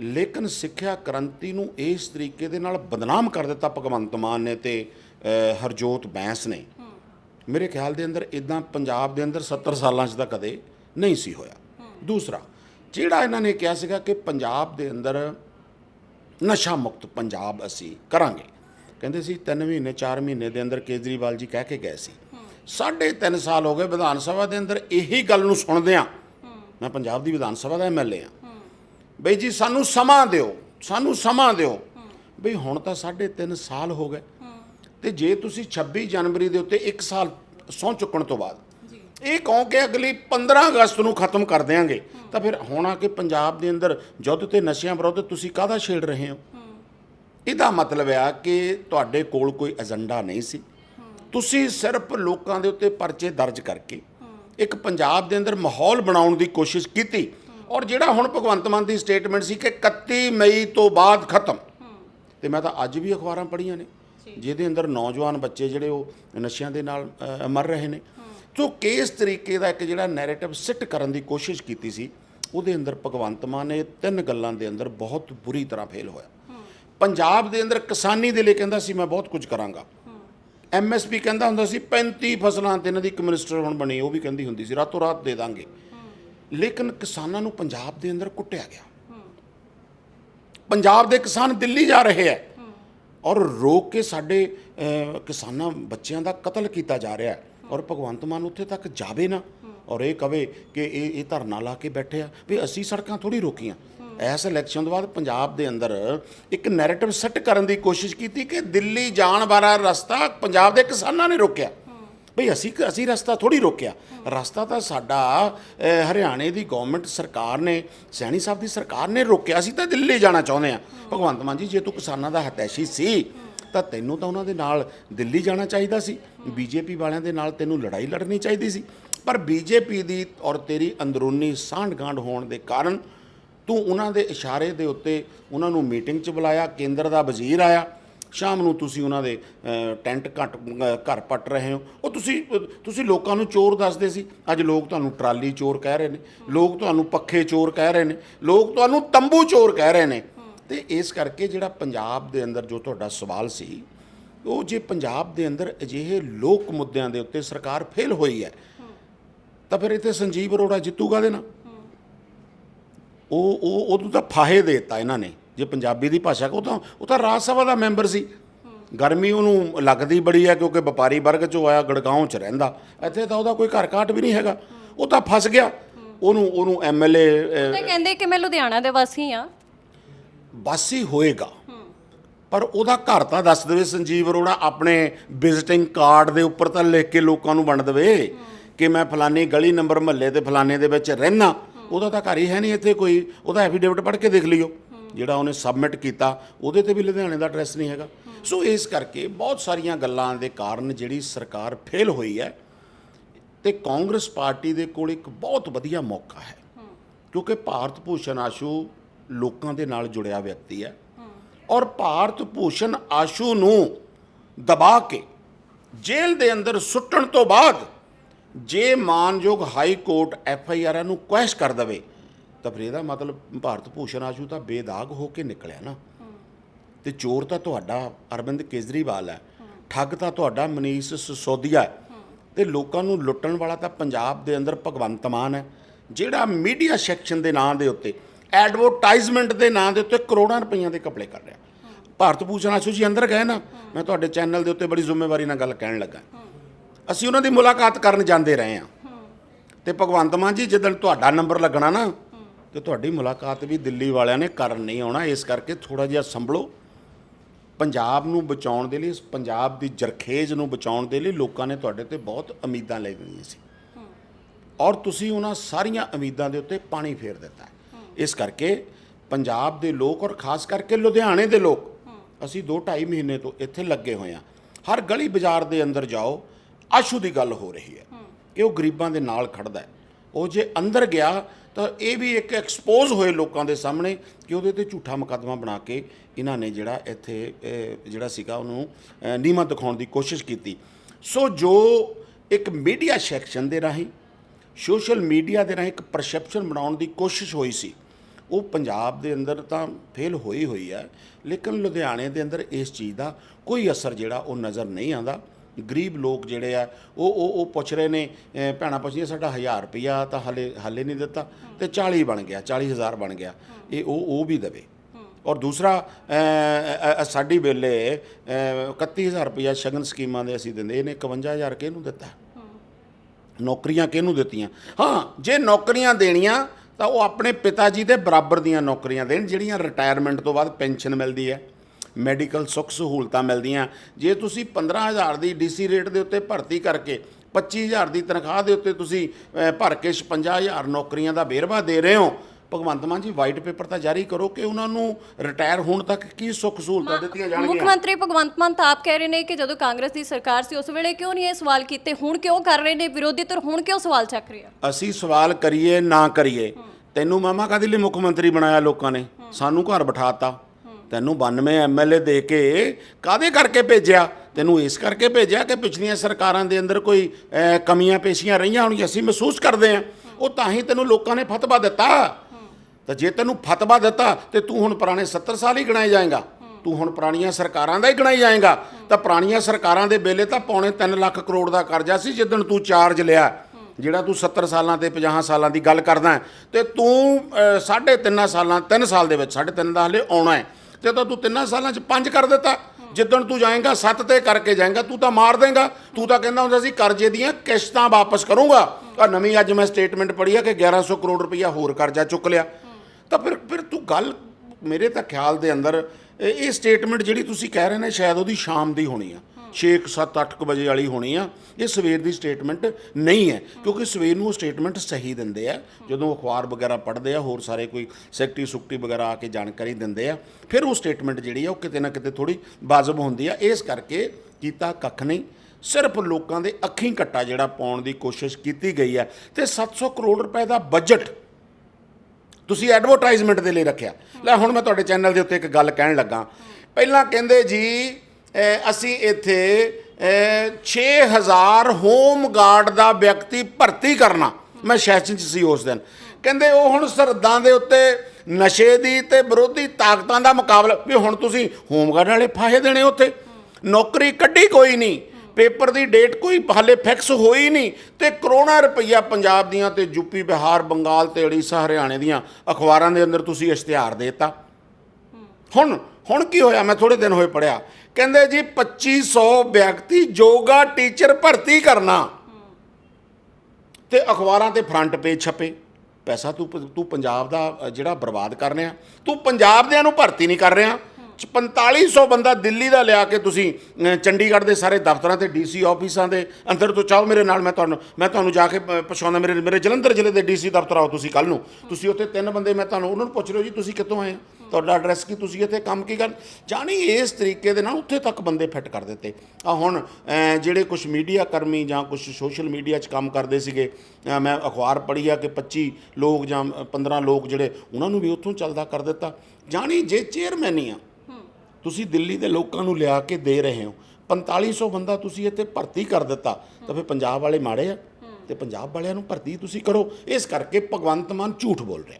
ਲੇਕਿਨ ਸਿੱਖਿਆ ਕ੍ਰਾਂਤੀ ਨੂੰ ਇਸ ਤਰੀਕੇ ਦੇ ਨਾਲ ਬਦਨਾਮ ਕਰ ਦਿੱਤਾ ਭਗਵੰਤ ਮਾਨ ਨੇ ਤੇ ਹਰਜੋਤ ਬੈਂਸ ਨੇ। ਮੇਰੇ ਖਿਆਲ ਦੇ ਅੰਦਰ ਇਦਾਂ ਪੰਜਾਬ ਦੇ ਅੰਦਰ 70 ਸਾਲਾਂ 'ਚ ਤਾਂ ਕਦੇ ਨਹੀਂ ਸੀ ਹੋਇਆ। ਦੂਸਰਾ ਜਿਹੜਾ ਇਹਨਾਂ ਨੇ ਕਿਹਾ ਸੀਗਾ ਕਿ ਪੰਜਾਬ ਦੇ ਅੰਦਰ ਨਸ਼ਾ ਮੁਕਤ ਪੰਜਾਬ ਅਸੀਂ ਕਰਾਂਗੇ। ਕਹਿੰਦੇ ਸੀ 3 ਮਹੀਨੇ 4 ਮਹੀਨੇ ਦੇ ਅੰਦਰ ਕੇਜਰੀਵਾਲ ਜੀ ਕਹਿ ਕੇ ਗਏ ਸੀ। ਸਾਢੇ ਤਿੰਨ ਸਾਲ ਹੋ ਗਏ ਵਿਧਾਨ ਸਭਾ ਦੇ ਅੰਦਰ ਇਹੀ ਗੱਲ ਨੂੰ ਸੁਣਦੇ ਆ ਮੈਂ ਪੰਜਾਬ ਦੀ ਵਿਧਾਨ ਸਭਾ ਦਾ ਐਮਐਲਏ ਆ ਬਈ ਜੀ ਸਾਨੂੰ ਸਮਾਂ ਦਿਓ ਸਾਨੂੰ ਸਮਾਂ ਦਿਓ। ਬਈ ਹੁਣ ਤਾਂ ਸਾਢੇ ਤਿੰਨ ਸਾਲ ਹੋ ਗਏ। ਤੇ ਜੇ ਤੁਸੀਂ 26 ਜਨਵਰੀ ਦੇ ਉੱਤੇ 1 ਸਾਲ ਸਹੁੰ ਚੁੱਕਣ ਤੋਂ ਬਾਅਦ ਇਹ ਕਹੋ ਕਿ ਅਗਲੀ 15 ਅਗਸਤ ਨੂੰ ਖਤਮ ਕਰ ਦੇਾਂਗੇ ਤਾਂ ਫਿਰ ਹੁਣ ਆ ਕੇ ਪੰਜਾਬ ਦੇ ਅੰਦਰ ਯੁੱਧ ਤੇ ਨਸ਼ਿਆਂ ਵਿਰੁੱਧ ਤੁਸੀਂ ਕਾਹਦਾ ਛੇੜ ਰਹੇ ਹੋ? ਇਹਦਾ ਮਤਲਬ ਆ ਕਿ ਤੁਹਾਡੇ ਕੋਲ ਕੋਈ ਏਜੰਡਾ ਨਹੀਂ ਸੀ। ਤੁਸੀਂ ਸਿਰਫ ਲੋਕਾਂ ਦੇ ਉੱਤੇ ਪਰਚੇ ਦਰਜ ਕਰਕੇ ਇੱਕ ਪੰਜਾਬ ਦੇ ਅੰਦਰ ਮਾਹੌਲ ਬਣਾਉਣ ਦੀ ਕੋਸ਼ਿਸ਼ ਕੀਤੀ। ਔਰ ਜਿਹੜਾ ਹੁਣ ਭਗਵੰਤ ਮਾਨ ਦੀ ਸਟੇਟਮੈਂਟ ਸੀ ਕਿ 31 ਮਈ ਤੋਂ ਬਾਅਦ ਖਤਮ। ਤੇ ਮੈਂ ਤਾਂ ਅੱਜ ਵੀ ਅਖਬਾਰਾਂ ਪੜ੍ਹੀਆਂ ਨੇ। ਜਿਹਦੇ ਅੰਦਰ ਨੌਜਵਾਨ ਬੱਚੇ ਜਿਹੜੇ ਉਹ ਨਸ਼ਿਆਂ ਦੇ ਨਾਲ ਮਰ ਰਹੇ ਨੇ। ਸੋ ਕਿਸ ਤਰੀਕੇ ਦਾ ਇੱਕ ਜਿਹੜਾ ਨੈਰੇਟਿਵ ਸਿੱਟ ਕਰਨ ਦੀ ਕੋਸ਼ਿਸ਼ ਕੀਤੀ ਸੀ ਉਹਦੇ ਅੰਦਰ ਭਗਵੰਤ ਮਾਨ ਨੇ ਤਿੰਨ ਗੱਲਾਂ ਦੇ ਅੰਦਰ ਬਹੁਤ ਬੁਰੀ ਤਰ੍ਹਾਂ ਫੇਲ ਹੋਇਆ। ਪੰਜਾਬ ਦੇ ਅੰਦਰ ਕਿਸਾਨੀ ਦੇ ਲਈ ਕਹਿੰਦਾ ਸੀ ਮੈਂ ਬਹੁਤ ਕੁਝ ਕਰਾਂਗਾ। ਐਮਐਸਪੀ ਕਹਿੰਦਾ ਹੁੰਦਾ ਸੀ 35 ਫਸਲਾਂ ਤੇ ਇਹਨਾਂ ਦੀ ਇੱਕ ਮਿਨਿਸਟਰ ਹੁਣ ਬਣੀ, ਉਹ ਵੀ ਕਹਿੰਦੀ ਹੁੰਦੀ ਸੀ, ਰਾਤੋਂ ਰਾਤ ਦੇ ਦਾਂਗੇ। ਲੇਕਿਨ ਕਿਸਾਨਾਂ ਨੂੰ ਪੰਜਾਬ ਦੇ ਅੰਦਰ ਕੁੱਟਿਆ ਗਿਆ। ਪੰਜਾਬ ਦੇ ਕਿਸਾਨ ਦਿੱਲੀ ਜਾ ਰਹੇ ਹੈ ਔਰ ਰੋਕ ਕੇ ਸਾਡੇ ਕਿਸਾਨਾਂ, ਬੱਚਿਆਂ ਦਾ ਕਤਲ ਕੀਤਾ ਜਾ ਰਿਹਾ ਹੈ ਔਰ ਭਗਵੰਤ ਮਾਨ ਉੱਥੇ ਤੱਕ ਜਾਵੇ ਨਾ, ਔਰ ਇਹ ਕਵੇ ਕਿ ਇਹ ਇਹ ਧਰਨਾ ਲਾ ਕੇ ਬੈਠੇ ਆ, ਵੀ ਅਸੀਂ ਸੜਕਾਂ ਥੋੜੀ ਰੋਕੀਆਂ। ਇਸ ਇਲੈਕਸ਼ਨ ਤੋਂ ਬਾਅਦ ਪੰਜਾਬ ਦੇ ਅੰਦਰ ਇੱਕ ਨੈਰੇਟਿਵ ਸੈੱਟ ਕਰਨ ਦੀ ਕੋਸ਼ਿਸ਼ ਕੀਤੀ ਕਿ ਦਿੱਲੀ ਜਾਣ ਵਾਲਾ ਰਸਤਾ ਪੰਜਾਬ ਦੇ ਕਿਸਾਨਾਂ ਨੇ ਰੋਕਿਆ। ਭਈ ਅਸੀਂ ਅਸੀਂ ਰਸਤਾ ਥੋੜੀ ਰੋਕਿਆ। ਰਸਤਾ ਤਾਂ ਸਾਡਾ ਹਰਿਆਣੇ ਦੀ ਗਵਰਨਮੈਂਟ ਸਰਕਾਰ ਨੇ, ਸੈਣੀ ਸਾਹਿਬ ਦੀ ਸਰਕਾਰ ਨੇ ਰੋਕਿਆ। ਸੀ ਤਾਂ ਦਿੱਲੀ ਜਾਣਾ ਚਾਹੁੰਦੇ ਆ ਭਗਵੰਤ ਮਾਨ ਜੀ, ਜੇ ਤੂੰ ਕਿਸਾਨਾਂ ਦਾ ਹਤੈਸ਼ੀ ਸੀ, ਤਾਂ ਤੈਨੂੰ ਤਾਂ ਉਹਨਾਂ ਦੇ ਨਾਲ ਦਿੱਲੀ ਜਾਣਾ ਚਾਹੀਦਾ ਸੀ। ਬੀਜੇਪੀ ਵਾਲਿਆਂ ਦੇ ਨਾਲ ਤੈਨੂੰ ਲੜਾਈ ਲੜਨੀ ਚਾਹੀਦੀ ਸੀ। ਪਰ ਬੀਜੇਪੀ ਦੀ ਔਰ ਤੇਰੀ ਅੰਦਰੂਨੀ ਸਾਂਢ-ਗਾਂਢ ਹੋਣ ਦੇ ਕਾਰਨ ਤੂੰ ਉਹਨਾਂ ਦੇ ਇਸ਼ਾਰੇ ਦੇ ਉੱਤੇ ਉਹਨਾਂ ਨੂੰ ਮੀਟਿੰਗ 'ਚ ਬੁਲਾਇਆ, ਕੇਂਦਰ ਦਾ ਵਜ਼ੀਰ ਆਇਆ। ਸ਼ਾਮ ਨੂੰ ਤੁਸੀਂ ਉਹਨਾਂ ਦੇ ਟੈਂਟ ਘੱਟ ਘਰ ਪੱਟ ਰਹੇ ਹੋ। ਉਹ ਤੁਸੀਂ ਤੁਸੀਂ ਲੋਕਾਂ ਨੂੰ ਚੋਰ ਦੱਸਦੇ ਸੀ। ਅੱਜ ਲੋਕ ਤੁਹਾਨੂੰ ਟਰਾਲੀ ਚੋਰ ਕਹਿ ਰਹੇ ਨੇ। ਲੋਕ ਤੁਹਾਨੂੰ ਪੱਖੇ ਚੋਰ ਕਹਿ ਰਹੇ ਨੇ। ਲੋਕ ਤੁਹਾਨੂੰ ਤੰਬੂ ਚੋਰ ਕਹਿ ਰਹੇ ਨੇ। ਤੇ ਇਸ ਕਰਕੇ ਜਿਹੜਾ ਪੰਜਾਬ ਦੇ ਅੰਦਰ ਜੋ ਤੁਹਾਡਾ ਸਵਾਲ ਸੀ, ਉਹ ਜੇ ਪੰਜਾਬ ਦੇ ਅੰਦਰ ਅਜਿਹੇ ਲੋਕ ਮੁੱਦਿਆਂ ਦੇ ਉੱਤੇ ਸਰਕਾਰ ਫੇਲ ਹੋਈ ਹੈ, ਤਾਂ ਫਿਰ ਇੱਥੇ ਸੰਜੀਵ ਅਰੋੜਾ ਜਿੱਤੂਗਾ ਦੇ ਨਾ ਉਹ ਉਹ ਉਹਨੂੰ ਤਾਂ ਫਾਹੇ ਦੇਤਾ ਇਹਨਾਂ ਨੇ। ਜੇ ਪੰਜਾਬੀ ਦੀ ਭਾਸ਼ਾ ਕੋ ਤਾਂ ਉਹ ਤਾਂ ਰਾਜ ਸਭਾ ਦਾ ਮੈਂਬਰ ਸੀ। ਗਰਮੀ ਉਹਨੂੰ ਲੱਗਦੀ ਬੜੀ ਹੈ ਕਿਉਂਕਿ ਵਪਾਰੀ ਵਰਗ ਚੋਂ ਆਇਆ ਗੜਗਾਉਂ ਚ ਰਹਿੰਦਾ। ਇੱਥੇ ਤਾਂ ਉਹਦਾ ਕੋਈ ਘਰ ਕਾਟ ਵੀ ਨਹੀਂ ਹੈਗਾ। ਉਹ ਤਾਂ ਫਸ ਗਿਆ। ਉਹਨੂੰ ਉਹਨੂੰ ਐਮਐਲਏ ਤੇ ਕਹਿੰਦੇ ਕਿ ਮੈਂ ਲੁਧਿਆਣਾ ਦੇ ਵਾਸੀ ਆ ਵਾਸੀ ਹੋਏਗਾ। ਪਰ ਉਹਦਾ ਘਰ ਤਾਂ ਦੱਸ ਦੇਵੇ ਸੰਜੀਵ ਅਰੋੜਾ ਆਪਣੇ ਵਿਜ਼ਿਟਿੰਗ ਕਾਰਡ ਦੇ ਉੱਪਰ ਤਾਂ ਲਿਖ ਕੇ ਲੋਕਾਂ ਨੂੰ ਵੰਡ ਦੇਵੇ ਕਿ ਮੈਂ ਫਲਾਨੀ ਗਲੀ ਨੰਬਰ ਮਹੱਲੇ ਤੇ ਫਲਾਣੇ ਦੇ ਵਿੱਚ ਰਹਿਣਾ ਉਹਦਾ ਤਾਂ ਘਰ ਹੀ ਹੈ ਨਹੀਂ ਇੱਥੇ ਕੋਈ। ਉਹਦਾ ਐਫੀਡੇਵਿਟ ਪੜ੍ਹ ਕੇ ਦੇਖ ਲਿਓ। ਜਿਹੜਾ ਉਹਨੇ ਸਬਮਿਟ ਕੀਤਾ, ਉਹਦੇ ਤੇ ਵੀ ਲੁਧਿਆਣੇ ਦਾ ਐਡਰੈਸ ਨਹੀਂ ਹੈਗਾ। ਸੋ ਇਸ ਕਰਕੇ ਬਹੁਤ ਸਾਰੀਆਂ ਗੱਲਾਂ ਦੇ ਕਾਰਨ ਜਿਹੜੀ ਸਰਕਾਰ ਫੇਲ ਹੋਈ ਹੈ, ਤੇ ਕਾਂਗਰਸ ਪਾਰਟੀ ਦੇ ਕੋਲ ਇੱਕ ਬਹੁਤ ਵਧੀਆ ਮੌਕਾ ਹੈ। ਕਿਉਂਕਿ ਭਾਰਤ ਭੂਸ਼ਣ ਆਸ਼ੂ ਲੋਕਾਂ ਦੇ ਨਾਲ ਜੁੜਿਆ ਵਿਅਕਤੀ ਹੈ। ਔਰ ਭਾਰਤ ਭੂਸ਼ਣ ਆਸ਼ੂ ਨੂੰ ਦਬਾ ਕੇ ਜੇਲ੍ਹ ਦੇ ਅੰਦਰ ਸੁੱਟਣ ਤੋਂ ਬਾਅਦ ਜੇ ਮਾਨਯੋਗ ਹਾਈ ਕੋਰਟ ਐਫ ਆਈ ਆਰਾਂ ਨੂੰ ਕੁਐਸ਼ ਕਰ ਦਵੇ, ਤਾਂ ਫਿਰ ਇਹਦਾ ਮਤਲਬ ਭਾਰਤ ਭੂਸ਼ਣ ਆਸ਼ੂ ਤਾਂ ਬੇਦਾਗ ਹੋ ਕੇ ਨਿਕਲਿਆ ਨਾ। ਤੇ ਚੋਰ ਤਾਂ ਤੁਹਾਡਾ ਅਰਵਿੰਦ ਕੇਜਰੀਵਾਲ ਹੈ, ਠੱਗ ਤਾਂ ਤੁਹਾਡਾ ਮਨੀਸ਼ ਸਸੋਦੀਆ ਹੈ। ਤੇ ਲੋਕਾਂ ਨੂੰ ਲੁੱਟਣ ਵਾਲਾ ਤਾਂ ਪੰਜਾਬ ਦੇ ਅੰਦਰ ਭਗਵੰਤ ਮਾਨ ਹੈ, ਜਿਹੜਾ ਮੀਡੀਆ ਸੈਕਸ਼ਨ ਦੇ ਨਾਂ ਦੇ ਉੱਤੇ, ਐਡਵਰਟਾਈਜ਼ਮੈਂਟ ਦੇ ਨਾਂ ਦੇ ਉੱਤੇ ਕਰੋੜਾਂ ਰੁਪਈਆਂ ਦੇ ਕਪੜੇ ਕਰ ਰਿਹਾ। ਭਾਰਤ ਭੂਸ਼ਣ ਆਸ਼ੂ ਜੀ ਅੰਦਰ ਗਏ ਨਾ, ਮੈਂ ਤੁਹਾਡੇ ਚੈਨਲ ਦੇ ਉੱਤੇ ਬੜੀ ਜ਼ਿੰਮੇਵਾਰੀ ਨਾਲ ਗੱਲ ਕਹਿਣ ਲੱਗਾ। ਅਸੀਂ ਉਹਨਾਂ ਦੀ ਮੁਲਾਕਾਤ ਕਰਨ ਜਾਂਦੇ ਰਹੇ ਹਾਂ। ਤੇ ਭਗਵੰਤ ਮਾਨ ਜੀ ਜਦੋਂ ਤੁਹਾਡਾ ਨੰਬਰ ਲੱਗਣਾ ਨਾ, ਤੇ ਤੁਹਾਡੀ ਮੁਲਾਕਾਤ ਵੀ ਦਿੱਲੀ ਵਾਲਿਆਂ ਨੇ ਕਰਨ ਨਹੀਂ ਆਉਣਾ। ਇਸ ਕਰਕੇ ਥੋੜਾ ਜਿਹਾ ਸੰਭਲੋ। ਪੰਜਾਬ ਨੂੰ ਬਚਾਉਣ ਦੇ ਲਈ, ਪੰਜਾਬ ਦੀ ਜਰਖੇਜ਼ ਨੂੰ ਬਚਾਉਣ ਦੇ ਲਈ ਲੋਕਾਂ ਨੇ ਤੁਹਾਡੇ ਤੇ ਬਹੁਤ ਉਮੀਦਾਂ ਲਈ ਲਈਆਂ ਸੀ। ਔਰ ਤੁਸੀਂ ਉਹਨਾਂ ਸਾਰੀਆਂ ਉਮੀਦਾਂ ਦੇ ਉੱਤੇ ਪਾਣੀ ਫੇਰ ਦਿੱਤਾ ਇਸ ਕਰਕੇ ਪੰਜਾਬ ਦੇ ਲੋਕ ਔਰ ਖਾਸ ਕਰਕੇ ਲੁਧਿਆਣੇ ਦੇ ਲੋਕ, ਅਸੀਂ 2.5 ਮਹੀਨੇ ਤੋਂ ਇੱਥੇ ਲੱਗੇ ਹੋਏ ਹਾਂ। ਹਰ ਗਲੀ ਬਾਜ਼ਾਰ ਦੇ ਅੰਦਰ ਜਾਓ ਆਸ਼ੂ ਦੀ ਗੱਲ ਹੋ ਰਹੀ ਹੈ ਕਿ ਉਹ ਗਰੀਬਾਂ ਦੇ ਨਾਲ ਖੜਦਾ ਹੈ। ਉਹ ਜੇ ਅੰਦਰ ਗਿਆ ਤਾਂ ਇਹ ਵੀ ਇੱਕ ਐਕਸਪੋਜ਼ ਹੋਏ ਲੋਕਾਂ ਦੇ ਸਾਹਮਣੇ ਕਿ ਉਹਦੇ ਤੇ ਝੂਠਾ ਮੁਕੱਦਮਾ ਬਣਾ ਕੇ ਇਹਨਾਂ ਨੇ ਜਿਹੜਾ ਇੱਥੇ ਜਿਹੜਾ ਸੀਗਾ ਉਹਨੂੰ ਨੀਵਾਂ ਦਿਖਾਉਣ ਦੀ ਕੋਸ਼ਿਸ਼ ਕੀਤੀ। ਸੋ ਜੋ ਇੱਕ ਮੀਡੀਆ ਸੈਕਸ਼ਨ ਦੇ ਰਾਹੀਂ ਸੋਸ਼ਲ ਮੀਡੀਆ ਦੇ ਰਾਹੀਂ ਇੱਕ ਪਰਸੈਪਸ਼ਨ ਬਣਾਉਣ ਦੀ ਕੋਸ਼ਿਸ਼ ਹੋਈ ਸੀ ਉਹ ਪੰਜਾਬ ਦੇ ਅੰਦਰ ਤਾਂ ਫੇਲ ਹੋਈ ਹੋਈ ਹੈ ਲੇਕਿਨ ਲੁਧਿਆਣੇ ਦੇ ਅੰਦਰ ਇਸ ਚੀਜ਼ ਦਾ ਕੋਈ ਅਸਰ ਜਿਹੜਾ ਉਹ ਨਜ਼ਰ ਨਹੀਂ ਆਉਂਦਾ। ਗਰੀਬ ਲੋਕ ਜਿਹੜੇ ਆ ਉਹ ਉਹ ਉਹ ਪੁੱਛ ਰਹੇ ਨੇ ਅਹ ਭੈਣਾਂ ਪੁੱਛਦੀਆਂ ਸਾਡਾ 1000 ਰੁਪਿਆ ਤਾਂ ਹਲੇ ਹਲੇ ਨਹੀਂ ਦਿੱਤਾ ਤੇ 40 ਬਣ ਗਿਆ 40000 ਬਣ ਗਿਆ। ਇਹ ਉਹ ਉਹ ਵੀ ਦੇਵੇ। ਔਰ ਦੂਸਰਾ ਸਾਡੀ ਵੇਲੇ ਅਹ, 31000 ਰੁਪਿਆ ਸ਼ਗਨ ਸਕੀਮਾਂ ਦੇ ਅਸੀਂ ਦਿੰਦੇ ਇਹਨੇ 51000 ਕਿਹਨੂੰ ਦਿੱਤਾ? ਨੌਕਰੀਆਂ ਕਿਹਨੂੰ ਦਿੱਤੀਆਂ? ਹਾਂ ਜੇ ਨੌਕਰੀਆਂ ਦੇਣੀਆਂ ਤਾਂ ਉਹ ਆਪਣੇ ਪਿਤਾ ਜੀ ਦੇ ਬਰਾਬਰ ਦੀਆਂ ਨੌਕਰੀਆਂ ਦੇਣ ਜਿਹੜੀਆਂ ਰਿਟਾਇਰਮੈਂਟ ਤੋਂ ਬਾਅਦ ਪੈਨਸ਼ਨ ਮਿਲਦੀ ਹੈ। ਮੈਡੀਕਲ ਸੁੱਖ ਸਹੂਲਤਾਂ ਮਿਲਦੀਆਂ। ਜੇ ਤੁਸੀਂ 15000 ਦੀ ਡੀਸੀ ਰੇਟ ਦੇ ਉੱਤੇ ਭਰਤੀ ਕਰਕੇ 25000 ਦੀ ਤਨਖਾਹ ਦੇ ਉੱਤੇ ਤੁਸੀਂ ਭਰ ਕੇ 56000 ਨੌਕਰੀਆਂ ਦਾ ਵੇਰਵਾ ਦੇ ਰਹੇ ਹੋ ਭਗਵੰਤ ਮਾਨ ਜੀ ਵਾਈਟ ਪੇਪਰ ਤਾਂ ਜਾਰੀ ਕਰੋ ਕਿ ਉਹਨਾਂ ਨੂੰ ਰਿਟਾਇਰ ਹੋਣ ਤੱਕ ਕੀ ਸੁੱਖ ਸਹੂਲਤਾਂ ਦਿੱਤੀਆਂ ਮੁੱਖ ਜਾਣਗੀਆਂ ਮੰਤਰੀ ਭਗਵੰਤ ਮਾਨ ਤਾਂ ਆਪ ਕਹਿ ਰਹੇ ਨੇ ਕਿ ਜਦੋਂ ਕਾਂਗਰਸ ਦੀ ਸਰਕਾਰ ਸੀ ਉਸ ਵੇਲੇ ਕਿਉਂ ਨਹੀਂ ਇਹ ਸਵਾਲ ਕੀਤੇ? ਹੁਣ ਕਿਉਂ ਕਰ ਰਹੇ ਨੇ? ਵਿਰੋਧੀ ਧਿਰ ਹੁਣ ਕਿਉਂ ਸਵਾਲ ਚੱਕ ਰਹੀ ਆ? ਅਸੀਂ ਸਵਾਲ ਕਰੀਏ ਨਾ ਕਰੀਏ। ਤੈਨੂੰ ਮਾਮਾ ਕਾਹਦੇ ਲਈ ਮੁੱਖ ਮੰਤਰੀ ਬਣਾਇਆ ਲੋਕਾਂ ਨੇ? ਸਾਨੂੰ ਘਰ ਬਿਠਾਤਾ। ਤੈਨੂੰ 92 ਐਮਐਲਏ ਦੇ ਕੇ ਕਾਦੇ ਕਰਕੇ ਭੇਜਿਆ? ਤੈਨੂੰ ਇਸ ਕਰਕੇ ਭੇਜਿਆ ਕਿ ਪਿਛਲੀਆਂ ਸਰਕਾਰਾਂ ਦੇ ਅੰਦਰ ਕੋਈ ਕਮੀਆਂ ਪੇਸ਼ੀਆਂ ਰਹੀਆਂ ਹੋਣਗੀਆਂ ਅਸੀਂ ਮਹਿਸੂਸ ਕਰਦੇ ਹਾਂ। ਉਹ ਤਾਂ ਹੀ ਤੈਨੂੰ ਲੋਕਾਂ ਨੇ ਫਤਵਾ ਦਿੱਤਾ। ਤਾਂ ਜੇ ਤੈਨੂੰ ਫਤਵਾ ਦਿੱਤਾ ਤੇ ਤੂੰ ਹੁਣ ਪੁਰਾਣੇ 70 ਸਾਲ ਹੀ ਗਿਣਾਏ ਜਾਏਗਾ। ਤੂੰ ਹੁਣ ਪੁਰਾਣੀਆਂ ਸਰਕਾਰਾਂ ਦਾ ਹੀ ਗਣਾਈ ਜਾਏਗਾ। ਤਾਂ ਪੁਰਾਣੀਆਂ ਸਰਕਾਰਾਂ ਦੇ ਵੇਲੇ ਤਾਂ ਪੌਣੇ 3 ਲੱਖ ਕਰੋੜ ਦਾ ਕਰਜ਼ਾ ਸੀ ਜਿੱਦਣ ਤੂੰ ਚਾਰਜ ਲਿਆ। ਜਿਹੜਾ ਤੂੰ 70 ਸਾਲਾਂ ਤੇ 50 ਸਾਲਾਂ ਦੀ ਗੱਲ ਕਰਦਾ ਹੈ, ਤੇ ਤੂੰ ਅਹ, ਸਾਢੇ ਤਿੰਨਾਂ ਸਾਲਾਂ 3 ਸਾਲ ਦੇ ਵਿੱਚ ਸਾਢੇ ਤਿੰਨ ਦਾ ਹਲੇ ਆਉਣਾ ਹੈ। ਤੇ ਤਾਂ ਤੂੰ ਤਿੰਨਾਂ ਸਾਲਾਂ 'ਚ ਪੰਜ ਕਰ ਦਿੱਤਾ, ਜਿੱਦਣ ਤੂੰ ਜਾਏਗਾ, ਸੱਤ ਤੇ ਕਰਕੇ ਜਾਏਗਾ, ਤੂੰ ਤਾਂ ਮਾਰ ਦੇਗਾ। ਤੂੰ ਤਾਂ ਕਹਿੰਦਾ ਹੁੰਦਾ ਸੀ, ਕਰਜ਼ੇ ਦੀਆਂ ਕਿਸ਼ਤਾਂ ਵਾਪਸ ਕਰੂੰਗਾ। ਆ ਨਵੀਂ ਅੱਜ ਮੈਂ ਸਟੇਟਮੈਂਟ ਪੜ੍ਹੀ ਆ ਕਿ 1100 ਕਰੋੜ ਰੁਪਈਆ ਹੋਰ ਕਰਜ਼ਾ ਚੁੱਕ ਲਿਆ। ਤਾਂ ਫਿਰ ਫਿਰ ਤੂੰ ਗੱਲ ਮੇਰੇ ਤਾਂ ਖਿਆਲ ਦੇ ਅੰਦਰ, ਇਹ ਸਟੇਟਮੈਂਟ ਜਿਹੜੀ ਤੁਸੀਂ ਕਹਿ ਰਹੇ ਨੇ, ਸ਼ਾਇਦ ਉਹਦੀ ਸ਼ਾਮ ਦੀ ਹੋਣੀ ਆ। 6 7 8 ਵਜੇ ਵਾਲੀ ਹੋਣੀ ਆ। ਇਹ ਸਵੇਰ ਦੀ ਸਟੇਟਮੈਂਟ ਨਹੀਂ ਹੈ, ਕਿਉਂਕਿ ਸਵੇਰ ਨੂੰ ਉਹ ਸਟੇਟਮੈਂਟ ਸਹੀ ਦਿੰਦੇ ਆ। ਜਦੋਂ ਅਖਬਾਰ ਵਗੈਰਾ ਪੜ੍ਹਦੇ ਆ, ਹੋਰ ਸਾਰੇ ਕੋਈ ਸੈਕਟਰੀ ਸੁਕਟੀ ਵਗੈਰਾ ਆ ਕੇ ਜਾਣਕਾਰੀ ਦਿੰਦੇ ਆ, ਫਿਰ ਉਹ ਸਟੇਟਮੈਂਟ ਜਿਹੜੀ ਆ, ਉਹ ਕਿਤੇ ਨਾ ਕਿਤੇ ਥੋੜੀ ਵਾਜਬ ਹੁੰਦੀ ਆ। ਇਸ ਕਰਕੇ ਕੀਤਾ ਕੱਖ ਨਹੀਂ। ਸਿਰਫ ਲੋਕਾਂ ਦੇ ਅੱਖੀਂ ਕੱਟਾ ਜਿਹੜਾ ਪਾਉਣ ਦੀ ਕੋਸ਼ਿਸ਼ ਕੀਤੀ ਗਈ ਹੈ ਤੇ 700 ਕਰੋੜ ਰੁਪਏ ਦਾ ਬਜਟ ਤੁਸੀਂ ਐਡਵਰਟਾਈਜ਼ਮੈਂਟ ਦੇ ਲਈ ਰੱਖਿਆ। ਲੈ, ਹੁਣ ਮੈਂ ਤੁਹਾਡੇ ਚੈਨਲ ਦੇ ਉੱਤੇ ਇੱਕ ਗੱਲ ਕਹਿਣ ਲੱਗਾ। ਪਹਿਲਾਂ ਕਹਿੰਦੇ ਜੀ ਅਸੀਂ ਇੱਥੇ ਅਹ, 6000 ਹੋਮ ਗਾਰਡ ਦਾ ਵਿਅਕਤੀ ਭਰਤੀ ਕਰਨਾ। ਮੈਂ ਸੈਸ਼ਨ 'ਚ ਸੀ ਉਸ ਦਿਨ। ਕਹਿੰਦੇ ਉਹ ਹੁਣ ਸਰਦਾਂ ਦੇ ਉੱਤੇ ਨਸ਼ੇ ਦੀ ਤੇ ਵਿਰੋਧੀ ਤਾਕਤਾਂ ਦਾ ਮੁਕਾਬਲਾ ਵੀ ਹੁਣ ਤੁਸੀਂ ਹੋਮ ਵਾਲੇ ਫਾਹੇ ਦੇਣੇ ਉੱਥੇ। ਨੌਕਰੀ ਕੱਢੀ ਕੋਈ ਨਹੀਂ। ਪੇਪਰ ਦੀ ਡੇਟ ਕੋਈ ਹਾਲੇ ਫਿਕਸ ਹੋਈ ਨਹੀਂ। ਤੇ ਕਰੋਨਾ ਰੁਪਈਆ ਪੰਜਾਬ ਦੀਆਂ ਤੇ ਯੂਪੀ ਬਿਹਾਰ ਬੰਗਾਲ ਤੇ ਉੜੀਸਾ ਹਰਿਆਣੇ ਦੀਆਂ ਅਖਬਾਰਾਂ ਦੇ ਅੰਦਰ ਤੁਸੀਂ ਇਸ਼ਤਿਹਾਰ ਦੇਤਾ। ਹੁਣ ਹੁਣ ਕੀ ਹੋਇਆ? ਮੈਂ ਥੋੜੇ ਦਿਨ ਹੋਏ ਪੜਿਆ ਕਹਿੰਦੇ ਜੀ 2500 ਵਿਅਕਤੀ ਯੋਗਾ ਟੀਚਰ ਭਰਤੀ ਕਰਨਾ। ਤੇ ਅਖਬਾਰਾਂ ਤੇ ਫਰੰਟ ਪੇਜ ਛਪੇ। ਪੈਸਾ ਤੂੰ ਤੂੰ ਪੰਜਾਬ ਦਾ ਜਿਹੜਾ ਬਰਬਾਦ ਕਰ ਰਿਹਾ, ਤੂੰ ਪੰਜਾਬ ਦਿਆਂ ਨੂੰ ਭਰਤੀ ਨਹੀਂ ਕਰ ਰਿਹਾ। 4500 ਬੰਦਾ ਦਿੱਲੀ ਦਾ ਲਿਆ ਕੇ ਤੁਸੀਂ ਚੰਡੀਗੜ੍ਹ ਦੇ ਸਾਰੇ ਦਫ਼ਤਰਾਂ ਤੇ ਡੀਸੀ ਆਫਿਸਾਂ ਦੇ ਅੰਦਰ ਤੋਂ ਚਾਹੋ ਮੇਰੇ ਨਾਲ, ਮੈਂ ਤੁਹਾਨੂੰ ਮੈਂ ਤੁਹਾਨੂੰ ਜਾ ਕੇ ਪਛਾਉਂਦਾ ਮੇਰੇ ਮੇਰੇ ਜਲੰਧਰ ਜ਼ਿਲ੍ਹੇ ਦੇ ਡੀਸੀ ਦਫ਼ਤਰ ਆਓ ਤੁਸੀਂ ਕੱਲ ਨੂੰ। ਤੁਸੀਂ ਉੱਥੇ ਤਿੰਨ ਬੰਦੇ, ਮੈਂ ਤੁਹਾਨੂੰ ਉਹਨਾਂ ਨੂੰ ਪੁੱਛ ਰਹੇ ਜੀ, ਤੁਸੀਂ ਕਿੱਥੋਂ ਆਏ ਹੋ? ਤੁਹਾਡਾ ਐਡਰੈਸ ਕੀ, ਤੁਸੀਂ ਇੱਥੇ ਕੰਮ ਕੀ ਕਰ ਜਾਣੀ ਇਸ ਤਰੀਕੇ ਦੇ ਨਾਲ ਉੱਥੇ ਤੱਕ ਬੰਦੇ ਫਿੱਟ ਕਰ ਦਿੱਤੇ। ਆ ਹੁਣ ਜਿਹੜੇ ਕੁਝ ਮੀਡੀਆ ਕਰਮੀ ਜਾਂ ਕੁਝ ਸੋਸ਼ਲ ਮੀਡੀਆ 'ਚ ਕੰਮ ਕਰਦੇ ਸੀਗੇ ਮੈਂ ਅਖਬਾਰ ਪੜ੍ਹੀ ਆ ਕਿ 25 ਲੋਕ ਜਾਂ 15 ਲੋਕ ਜਿਹੜੇ, ਉਹਨਾਂ ਨੂੰ ਵੀ ਉੱਥੋਂ ਚੱਲਦਾ ਕਰ ਦਿੱਤਾ। ਜਾਣੀ ਜੇ ਚੇਅਰਮੈਨ ਹੀ ਆ, ਤੁਸੀਂ ਦਿੱਲੀ ਦੇ ਲੋਕਾਂ ਨੂੰ ਲਿਆ ਕੇ ਦੇ ਰਹੇ ਹੋ 4500 ਬੰਦਾ ਤੁਸੀਂ ਇੱਥੇ ਭਰਤੀ ਕਰ ਦਿੱਤਾ, ਤਾਂ ਫਿਰ ਪੰਜਾਬ ਵਾਲੇ ਮਾੜੇ ਆ। ਤੇ ਪੰਜਾਬ ਵਾਲਿਆਂ ਨੂੰ ਭਰਤੀ ਤੁਸੀਂ ਕਰੋ। ਇਸ ਕਰਕੇ ਭਗਵੰਤ ਮਾਨ ਝੂਠ ਬੋਲ ਰਿਹਾ।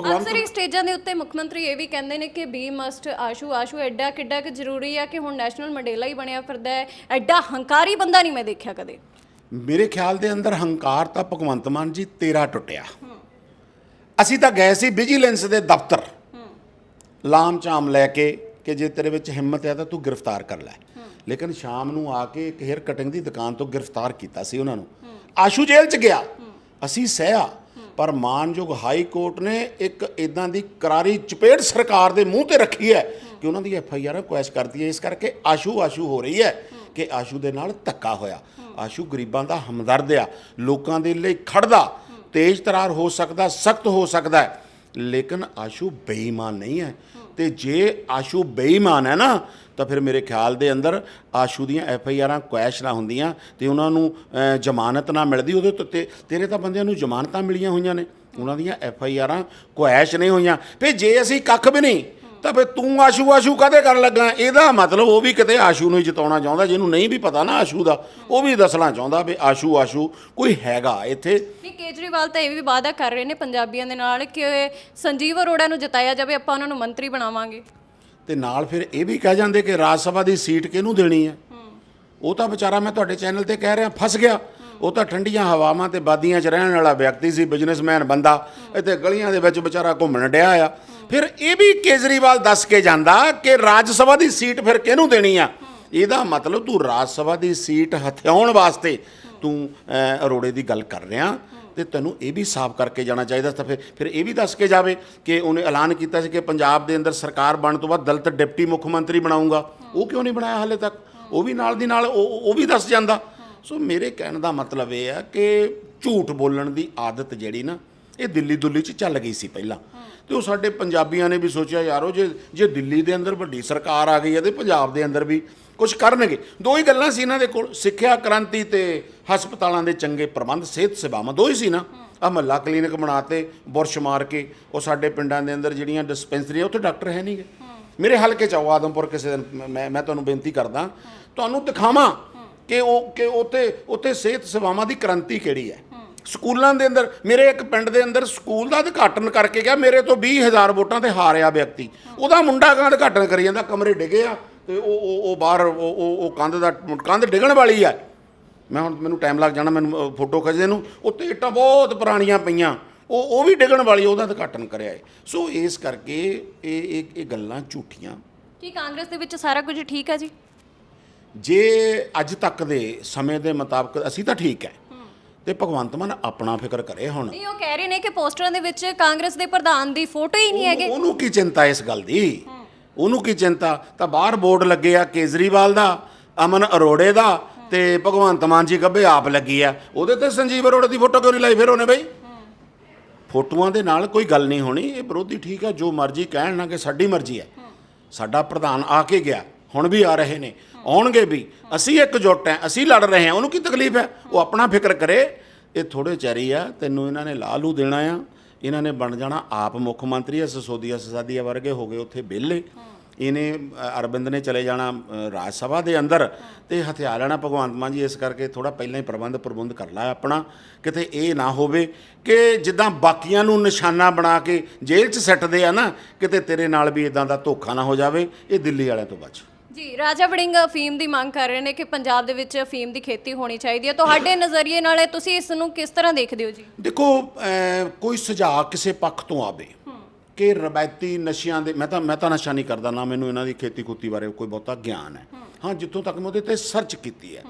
ਅਕਸਰ ਹੀ ਸਟੇਜਾਂ ਦੇ ਉੱਤੇ ਮੁੱਖ ਮੰਤਰੀ ਇਹ ਵੀ ਕਹਿੰਦੇ ਨੇ ਕਿ ਬੀ ਮਸਟ ਆਸ਼ੂ ਆਸ਼ੂ ਐਡਾ ਕਿੱਡਾ ਕਿ ਜ਼ਰੂਰੀ ਆ ਕਿ ਹੁਣ ਨੈਸ਼ਨਲ ਮੰਡੇਲਾ ਹੀ ਬਣਿਆ ਫਿਰਦਾ ਹੈ। ਐਡਾ ਹੰਕਾਰੀ ਬੰਦਾ ਨਹੀਂ ਮੈਂ ਦੇਖਿਆ ਕਦੇ। ਮੇਰੇ ਖਿਆਲ ਦੇ ਅੰਦਰ ਹੰਕਾਰ ਤਾਂ ਭਗਵੰਤ ਮਾਨ ਜੀ ਤੇਰਾ ਟੁੱਟਿਆ। ਅਸੀਂ ਤਾਂ ਗਏ ਸੀ ਵਿਜੀਲੈਂਸ ਦੇ ਦਫ਼ਤਰ। ਲਾਮ ਚਾਮ ਲੈ ਕੇ ਕਿ ਜੇ ਤੇਰੇ ਵਿੱਚ ਹਿੰਮਤ ਹੈ ਤਾਂ ਤੂੰ ਗ੍ਰਿਫਤਾਰ ਕਰ ਲੈ। ਲੇਕਿਨ ਸ਼ਾਮ ਨੂੰ ਆ ਕੇ ਇੱਕ ਹੇਅਰ ਕਟਿੰਗ ਦੀ ਦੁਕਾਨ ਤੋਂ ਗ੍ਰਿਫਤਾਰ ਕੀਤਾ ਸੀ ਉਹਨਾਂ ਨੂੰ। ਆਸ਼ੂ ਜੇਲ੍ਹ ਚ ਗਿਆ। ਅਸੀਂ ਸਹਿਆ। ਪਰ ਮਾਨਯੋਗ ਹਾਈ ਕੋਰਟ ਨੇ ਇੱਕ ਇਦਾਂ ਦੀ ਕਰਾਰੀ ਚਪੇੜ ਸਰਕਾਰ ਦੇ ਮੂੰਹ ਤੇ ਰੱਖੀ ਹੈ ਕਿ ਉਹਨਾਂ ਦੀ ਐਫ ਆਈ ਆਰ ਕੁਐਸ਼ ਕਰਦੀ ਹੈ। ਇਸ ਕਰਕੇ ਆਸ਼ੂ ਆਸ਼ੂ ਹੋ ਰਹੀ ਹੈ ਕਿ ਆਸ਼ੂ ਦੇ ਨਾਲ ਧੱਕਾ ਹੋਇਆ। ਆਸ਼ੂ ਗਰੀਬਾਂ ਦਾ ਹਮਦਰਦ ਆ। ਲੋਕਾਂ ਦੇ ਲਈ ਖੜਦਾ ਤੇਜ਼ ਤਰਾਰ ਹੋ ਸਕਦਾ, ਸਖਤ ਹੋ ਸਕਦਾ ਲੇਕਿਨ ਆਸ਼ੂ ਬੇਈਮਾਨ ਨਹੀਂ ਹੈ। ਤੇ ਜੇ ਆਸ਼ੂ ਬੇਈਮਾਨ ਹੈ ਨਾ, ਤਾਂ ਫਿਰ ਮੇਰੇ ਖਿਆਲ ਦੇ ਅੰਦਰ ਆਸ਼ੂ ਦੀਆਂ ਐਫ ਆਈ ਆਰਾਂ ਕੁਐਸ਼ ਨਾ ਹੁੰਦੀਆਂ ਤੇ ਉਹਨਾਂ ਨੂੰ ਜ਼ਮਾਨਤ ਨਾ ਮਿਲਦੀ ਉਹਦੇ ਉੱਤੇ ਤੇਰੇ ਤਾਂ ਬੰਦਿਆਂ ਨੂੰ ਜ਼ਮਾਨਤਾਂ ਮਿਲੀਆਂ ਹੋਈਆਂ ਨੇ। ਉਹਨਾਂ ਦੀਆਂ ਐਫ ਆਈ ਆਰਾਂ ਕੁਐਸ਼ ਨਹੀਂ ਹੋਈਆਂ। ਫਿਰ ਜੇ ਅਸੀਂ ਕੱਖ ਵੀ ਨਹੀਂ ਤਾਂ ਫਿਰ ਤੂੰ ਆਸ਼ੂ ਆਸ਼ੂ ਕਾਹਦੇ ਕਰਨ ਲੱਗਾ? ਇਹਦਾ ਮਤਲਬ ਉਹ ਵੀ ਕਿਤੇ ਆਸ਼ੂ ਨੂੰ ਹੀ ਜਿਤਾਉਣਾ ਚਾਹੁੰਦਾ ਜਿਹਨੂੰ ਨਹੀਂ ਵੀ ਪਤਾ ਨਾ ਆਸ਼ੂ ਦਾ ਉਹ ਵੀ ਦੱਸਣਾ ਚਾਹੁੰਦਾ ਵੀ ਆਸ਼ੂ ਆਸ਼ੂ ਕੋਈ ਹੈਗਾ ਇੱਥੇ। ਨਹੀਂ ਕੇਜਰੀਵਾਲ ਤਾਂ ਇਹ ਵੀ ਵਾਅਦਾ ਕਰ ਰਹੇ ਨੇ ਪੰਜਾਬੀਆਂ ਦੇ ਨਾਲ ਕਿ ਸੰਜੀਵ ਅਰੋੜਾ ਨੂੰ ਜਿਤਾਇਆ ਜਾਵੇ ਆਪਾਂ ਉਹਨਾਂ ਨੂੰ ਮੰਤਰੀ ਬਣਾਵਾਂਗੇ। ਤੇ ਨਾਲ ਫਿਰ ਇਹ ਵੀ ਕਹਿ ਜਾਂਦੇ ਕਿ ਰਾਜ ਸਭਾ ਦੀ ਸੀਟ ਕਿਹਨੂੰ ਦੇਣੀ ਹੈ? ਉਹ ਤਾਂ ਵਿਚਾਰਾ ਮੈਂ ਤੁਹਾਡੇ ਚੈਨਲ ਤੇ ਕਹਿ ਰਿਹਾ ਫਸ ਗਿਆ। ਉਹ ਤਾਂ ਠੰਡੀਆਂ ਹਵਾਵਾਂ ਤੇ ਬਾਦੀਆਂ 'ਚ ਰਹਿਣ ਵਾਲਾ ਵਿਅਕਤੀ ਸੀ ਬਿਜ਼ਨਸਮੈਨ ਬੰਦਾ। ਇੱਥੇ ਗਲੀਆਂ ਦੇ ਵਿੱਚ ਵਿਚਾਰਾ ਘੁੰਮਣ ਡਿਆ ਆ। ਫਿਰ ਇਹ ਵੀ ਕੇਜਰੀਵਾਲ ਦੱਸ ਕੇ ਜਾਂਦਾ ਕਿ ਰਾਜ ਸਭਾ ਦੀ ਸੀਟ ਫਿਰ ਕਿਹਨੂੰ ਦੇਣੀ ਆ? ਇਹਦਾ ਮਤਲਬ ਤੂੰ ਰਾਜ ਸਭਾ ਦੀ ਸੀਟ ਹਥਿਆਉਣ ਵਾਸਤੇ ਤੂੰ ਅਰੋੜੇ ਦੀ ਗੱਲ ਕਰ ਰਿਹਾ ਤੇ ਤੈਨੂੰ ਇਹ ਵੀ ਸਾਫ਼ ਕਰਕੇ ਜਾਣਾ ਚਾਹੀਦਾ ਤਾਂ ਫਿਰ ਫਿਰ ਇਹ ਵੀ ਦੱਸ ਕੇ ਜਾਵੇ ਕਿ ਉਹਨੇ ਐਲਾਨ ਕੀਤਾ ਸੀ ਕਿ ਪੰਜਾਬ ਦੇ ਅੰਦਰ ਸਰਕਾਰ ਬਣਨ ਤੋਂ ਬਾਅਦ ਦਲਤ ਡਿਪਟੀ ਮੁੱਖ ਮੰਤਰੀ ਬਣਾਉਂਗਾ ਉਹ ਕਿਉਂ ਨਹੀਂ ਬਣਾਇਆ ਹਾਲੇ ਤੱਕ? ਉਹ ਵੀ ਨਾਲ ਦੀ ਨਾਲ ਉਹ ਉਹ ਵੀ ਦੱਸ ਜਾਂਦਾ। ਸੋ ਮੇਰੇ ਕਹਿਣ ਦਾ ਮਤਲਬ ਇਹ ਆ ਕਿ ਝੂਠ ਬੋਲਣ ਦੀ ਆਦਤ ਜਿਹੜੀ ਨਾ ਇਹ ਦਿੱਲੀ ਦੁੱਲੀ 'ਚ ਚੱਲ ਗਈ ਸੀ ਪਹਿਲਾਂ। ਤੇ ਉਹ ਸਾਡੇ ਪੰਜਾਬੀਆਂ ਨੇ ਵੀ ਸੋਚਿਆ, ਯਾਰੋ, ਜੇ ਜੇ ਦਿੱਲੀ ਦੇ ਅੰਦਰ ਵੱਡੀ ਸਰਕਾਰ ਆ ਗਈ ਹੈ ਤੇ ਪੰਜਾਬ ਦੇ ਅੰਦਰ ਵੀ ਕੁਝ ਕਰਨਗੇ। ਦੋ ਹੀ ਗੱਲਾਂ ਸੀ ਇਹਨਾਂ ਦੇ ਕੋਲ, ਸਿੱਖਿਆ ਕ੍ਰਾਂਤੀ ਤੇ ਹਸਪਤਾਲਾਂ ਦੇ ਚੰਗੇ ਪ੍ਰਬੰਧ, ਸਿਹਤ ਸੇਵਾਵਾਂ, ਦੋ ਹੀ ਸੀ ਨਾ। ਆ ਮਹੱਲਾ ਕਲੀਨਿਕ ਬਣਾਤੇ, ਬੁਰਸ਼ ਮਾਰ ਕੇ, ਉਹ ਸਾਡੇ ਪਿੰਡਾਂ ਦੇ ਅੰਦਰ ਜਿਹੜੀਆਂ ਡਿਸਪੈਂਸਰੀਆਂ ਉੱਥੇ ਡਾਕਟਰ ਹੈ ਨਹੀਂਗੇ। ਮੇਰੇ ਹਲਕੇ ਚ ਆਓ, ਆਦਮਪੁਰ ਕਿਸੇ ਦਿਨ, ਮੈਂ- ਮੈਂ ਮੈਂ ਤੁਹਾਨੂੰ ਬੇਨਤੀ ਕਰਦਾ, ਤੁਹਾਨੂੰ ਦਿਖਾਵਾਂ ਕਿ ਉਹ, ਕਿ ਉੱਥੇ ਉੱਥੇ ਸਿਹਤ ਸੇਵਾਵਾਂ ਦੀ ਕ੍ਰਾਂਤੀ ਕਿਹੜੀ ਹੈ। ਸਕੂਲਾਂ ਦੇ ਅੰਦਰ ਮੇਰੇ ਇੱਕ ਪਿੰਡ ਦੇ ਅੰਦਰ ਸਕੂਲ ਦਾ ਉਦਘਾਟਨ ਕਰਕੇ ਗਿਆ ਮੇਰੇ ਤੋਂ 20000 ਵੋਟਾਂ ਤੇ ਹਾਰਿਆ ਵਿਅਕਤੀ। ਉਹਦਾ ਮੁੰਡਾ ਗਾਂ ਉਦਘਾਟਨ ਕਰੀ ਜਾਂਦਾ ਕਮਰੇ ਡਿੱਗੇ ਆ ਤੇ ਉਹ ਉਹ ਉਹ ਬਾਹਰ ਉਹ ਉਹ ਉਹ ਕੰਧ ਦਾ ਕੰਧ ਡਿੱਗਣ ਵਾਲੀ ਆ। ਮੈਂ ਹੁਣ ਮੈਨੂੰ ਟਾਈਮ ਲੱਗ ਜਾਣਾ ਮੈਨੂੰ ਫੋਟੋ ਖਿੱਚਦੇ ਨੂੰ ਉੱਤੇ ਇੱਟਾਂ ਬਹੁਤ ਪੁਰਾਣੀਆਂ ਪਈਆਂ। ਉਹ ਉਹ ਵੀ ਡਿੱਗਣ ਵਾਲੀ ਉਹਦਾ ਉਦਘਾਟਨ ਕਰਿਆ ਏ ਸੋ ਇਸ ਕਰਕੇ ਇਹ ਇਹ ਇਹ ਗੱਲਾਂ ਝੂਠੀਆਂ। ਕੀ ਕਾਂਗਰਸ ਦੇ ਵਿੱਚ ਸਾਰਾ ਕੁਝ ਠੀਕ ਹੈ ਜੀ? ਜੇ ਅੱਜ ਤੱਕ ਦੇ ਸਮੇਂ ਦੇ ਮੁਤਾਬਕ ਅਸੀਂ ਤਾਂ ਠੀਕ ਹੈ। ਤੇ ਭਗਵੰਤ ਮਾਨ ਆਪਣਾ ਫਿਕਰ ਕਰੇ ਹੁਣ। ਨਹੀਂ ਉਹ ਕਹਿ ਰਹੇ ਨੇ ਕਿ ਪੋਸਟਰਾਂ ਦੇ ਵਿੱਚ ਕਾਂਗਰਸ ਦੇ ਪ੍ਰਧਾਨ ਦੀ ਫੋਟੋ ਹੀ ਨਹੀਂ ਹੈਗੇ। ਉਹਨੂੰ ਕੀ ਚਿੰਤਾ ਇਸ ਗੱਲ ਦੀ? ਉਹਨੂੰ ਕੀ ਚਿੰਤਾ? ਤਾਂ ਬਾਹਰ ਬੋਰਡ ਲੱਗੇ ਆ ਕੇਜਰੀਵਾਲ ਦਾ ਅਮਨ ਅਰੋੜੇ ਦਾ ਤੇ ਭਗਵੰਤ ਮਾਨ ਜੀ ਗੱਬੇ ਆਪ ਲੱਗੀ ਆ। ਉਹਦੇ ਤੇ ਸੰਜੀਵ ਅਰੋੜੇ ਦੀ ਫੋਟੋ ਕਿਉਂ ਨਹੀਂ ਲਾਈ ਫਿਰ ਉਹਨੇ ਬਈ? ਫੋਟੋਆਂ ਦੇ ਨਾਲ ਕੋਈ ਗੱਲ ਨਹੀਂ ਹੋਣੀ। ਇਹ ਵਿਰੋਧੀ ਠੀਕ ਹੈ ਜੋ ਮਰਜ਼ੀ ਕਹਿਣ ਨਾ ਕਿ ਸਾਡੀ ਮਰਜ਼ੀ ਹੈ। ਸਾਡਾ ਪ੍ਰਧਾਨ ਆ ਕੇ ਗਿਆ ਹੁਣ ਵੀ ਆ ਰਹੇ ਨੇ। ਆਉਣਗੇ ਵੀ। ਅਸੀਂ ਇੱਕ ਜੁੱਟ ਹੈ ਅਸੀਂ ਲੜ ਰਹੇ ਹਾਂ ਉਹਨੂੰ ਕੀ ਤਕਲੀਫ ਹੈ? ਉਹ ਆਪਣਾ ਫਿਕਰ ਕਰੇ। ਇਹ ਥੋੜੇ ਚੈਰੀ ਆ ਤੈਨੂੰ ਇਹਨਾਂ ਨੇ ਲਾਲੂ ਦੇਣਾ ਆ। ਇਹਨਾਂ ਨੇ ਬਣ ਜਾਣਾ ਆਪ ਮੁੱਖ ਮੰਤਰੀ ਆ ਸਸੋਦੀਆ ਸਸਾਦੀਆ ਵਰਗੇ ਹੋ ਗਏ ਉੱਥੇ ਵਿਹਲੇ। ਇਹਨੇ ਅ, ਅਰਵਿੰਦ ਨੇ ਚਲੇ ਜਾਣਾ ਰਾਜ ਸਭਾ ਦੇ ਅੰਦਰ ਤੇ ਹਥਿਆਰ ਲੈਣਾ ਭਗਵੰਤ ਮਾਨ ਜੀ ਇਸ ਕਰਕੇ ਥੋੜਾ ਪਹਿਲਾਂ ਹੀ ਪ੍ਰਬੰਧ ਪ੍ਰਬੰਧ ਕਰ ਲਾ ਆਪਣਾ। ਕਿਤੇ ਇਹ ਨਾ ਹੋਵੇ ਕਿ ਜਿੱਦਾਂ ਬਾਕੀਆਂ ਨੂੰ ਨਿਸ਼ਾਨਾ ਬਣਾ ਕੇ ਜੇਲ੍ਹ 'ਚ ਸੱਟਦੇ ਆ ਨਾ ਕਿਤੇ ਤੇਰੇ ਨਾਲ ਵੀ ਇਦਾਂ ਦਾ ਧੋਖਾ ਨਾ ਹੋ ਜਾਵੇ ਇਹ ਦਿੱਲੀ ਵਾਲਿਆਂ ਤੋਂ ਬਚ। ਜੀ ਰਾਜਾ ਵੜਿੰਗ ਅਫੀਮ ਦੀ ਮੰਗ ਕਰ ਰਹੇ ਨੇ ਕਿ ਪੰਜਾਬ ਦੇ ਵਿੱਚ ਅਫੀਮ ਦੀ ਖੇਤੀ ਹੋਣੀ ਚਾਹੀਦੀ ਹੈ। ਤੁਹਾਡੇ ਨਜ਼ਰੀਏ ਨਾਲ ਤੁਸੀਂ ਇਸ ਨੂੰ ਕਿਸ ਤਰ੍ਹਾਂ ਦੇਖਦੇ ਹੋ ਜੀ? ਦੇਖੋ ਕੋਈ ਸੁਝਾਅ ਕਿਸੇ ਪੱਖ ਤੋਂ ਆਵੇ ਕਿ ਰਵਾਇਤੀ ਨਸ਼ਿਆਂ ਦੇ ਮੈਂ ਤਾਂ ਮੈਂ ਤਾਂ ਨਸ਼ਾ ਨਹੀਂ ਕਰਦਾ ਨਾ ਮੈਨੂੰ ਇਹਨਾਂ ਦੀ ਖੇਤੀ ਖੁੱਤੀ ਬਾਰੇ ਕੋਈ ਬਹੁਤਾ ਗਿਆਨ ਹੈ। ਹਾਂ। ਜਿੱਥੋਂ ਤੱਕ ਮੈਂ ਉਹਦੇ ਤੇ ਸਰਚ ਕੀਤੀ ਹੈ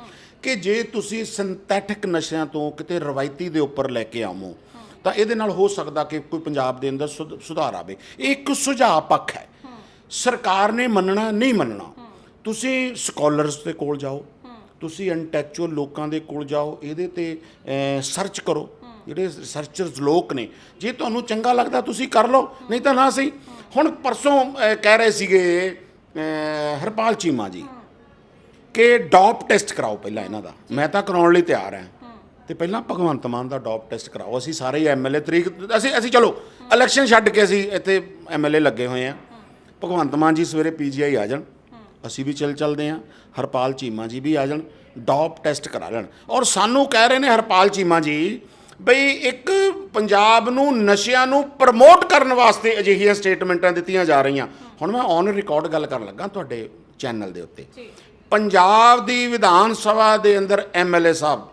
ਕਿ ਜੇ ਤੁਸੀਂ ਸਿੰਥੈਟਿਕ ਨਸ਼ਿਆਂ ਤੋਂ ਕਿਤੇ ਰਵਾਇਤੀ ਦੇ ਉੱਪਰ ਲੈ ਕੇ ਆਵੋ ਤਾਂ ਇਹਦੇ ਨਾਲ ਹੋ ਸਕਦਾ ਕਿ ਕੋਈ ਪੰਜਾਬ ਦੇ ਅੰਦਰ ਸੁਧ- ਸੁਧਾਰ ਆਵੇ। ਇਹ ਇੱਕ ਸੁਝਾਅ ਪੱਖ ਹੈ। ਸਰਕਾਰ ਨੇ ਮੰਨਣਾ ਨਹੀਂ ਮੰਨਣਾ ਤੁਸੀਂ ਸਕਾਲਰਸ ਦੇ ਕੋਲ ਜਾਓ, ਤੁਸੀਂ ਅਨਟੈਚੁਅਲ ਲੋਕਾਂ ਦੇ ਕੋਲ ਜਾਓ, ਇਹਦੇ ਤੇ ਸਰਚ ਕਰੋ। ਜਿਹੜੇ ਰਿਸਰਚਰਸ ਲੋਕ ਨੇ, ਜੇ ਤੁਹਾਨੂੰ ਚੰਗਾ ਲੱਗਦਾ ਤੁਸੀਂ ਕਰ ਲਓ, ਨਹੀਂ ਤਾਂ ਨਾ ਸਹੀ। ਹੁਣ ਪਰਸੋਂ ਕਹਿ ਰਹੇ ਸੀਗੇ ਹਰਪਾਲ ਚੀਮਾ ਜੀ ਕਿ ਡੌਪ ਟੈਸਟ ਕਰਾਓ ਪਹਿਲਾਂ ਇਹਨਾਂ ਦਾ। ਮੈਂ ਤਾਂ ਕਰਾਉਣ ਲਈ ਤਿਆਰ ਹਾਂ। ਤੇ ਪਹਿਲਾਂ ਭਗਵੰਤ ਮਾਨ ਦਾ ਡੌਪ ਟੈਸਟ ਕਰਾਓ। ਅਸੀਂ ਸਾਰੇ ਹੀ ਐਮਐਲਏ ਤਰੀਕ, ਅਸੀਂ ਅਸੀਂ ਚਲੋ ਇਲੈਕਸ਼ਨ ਛੱਡ ਕੇ ਅਸੀਂ ਇੱਥੇ ਐਮਐਲਏ ਲੱਗੇ ਹੋਏ ਆ ਭਗਵੰਤ ਮਾਨ ਜੀ ਸਵੇਰੇ ਪੀਜੀਆਈ ਆ ਜਾਣ। ਅਸੀਂ ਵੀ ਚੱਲ ਚੱਲਦੇ ਆ ਹਰਪਾਲ ਚੀਮਾ ਜੀ ਵੀ ਆ ਜਾਣ ਡੌਪ ਟੈਸਟ ਕਰਾ ਲੈਣ। ਔਰ ਸਾਨੂੰ ਕਹਿ ਰਹੇ ਨੇ ਹਰਪਾਲ ਚੀਮਾ ਜੀ ਬਈ ਇੱਕ ਪੰਜਾਬ ਨੂੰ ਨਸ਼ਿਆਂ ਨੂੰ ਪ੍ਰਮੋਟ ਕਰਨ ਵਾਸਤੇ ਅਜਿਹੀਆਂ ਸਟੇਟਮੈਂਟਾਂ ਦਿੱਤੀਆਂ ਜਾ ਰਹੀਆਂ। ਹੁਣ ਮੈਂ ਔਨ ਰਿਕਾਰਡ ਗੱਲ ਕਰਨ ਲੱਗਾ ਤੁਹਾਡੇ ਚੈਨਲ ਦੇ ਉੱਤੇ। ਪੰਜਾਬ ਦੀ ਵਿਧਾਨ ਸਭਾ ਦੇ ਅੰਦਰ ਐਮਐਲਏ ਸਾਹਿਬ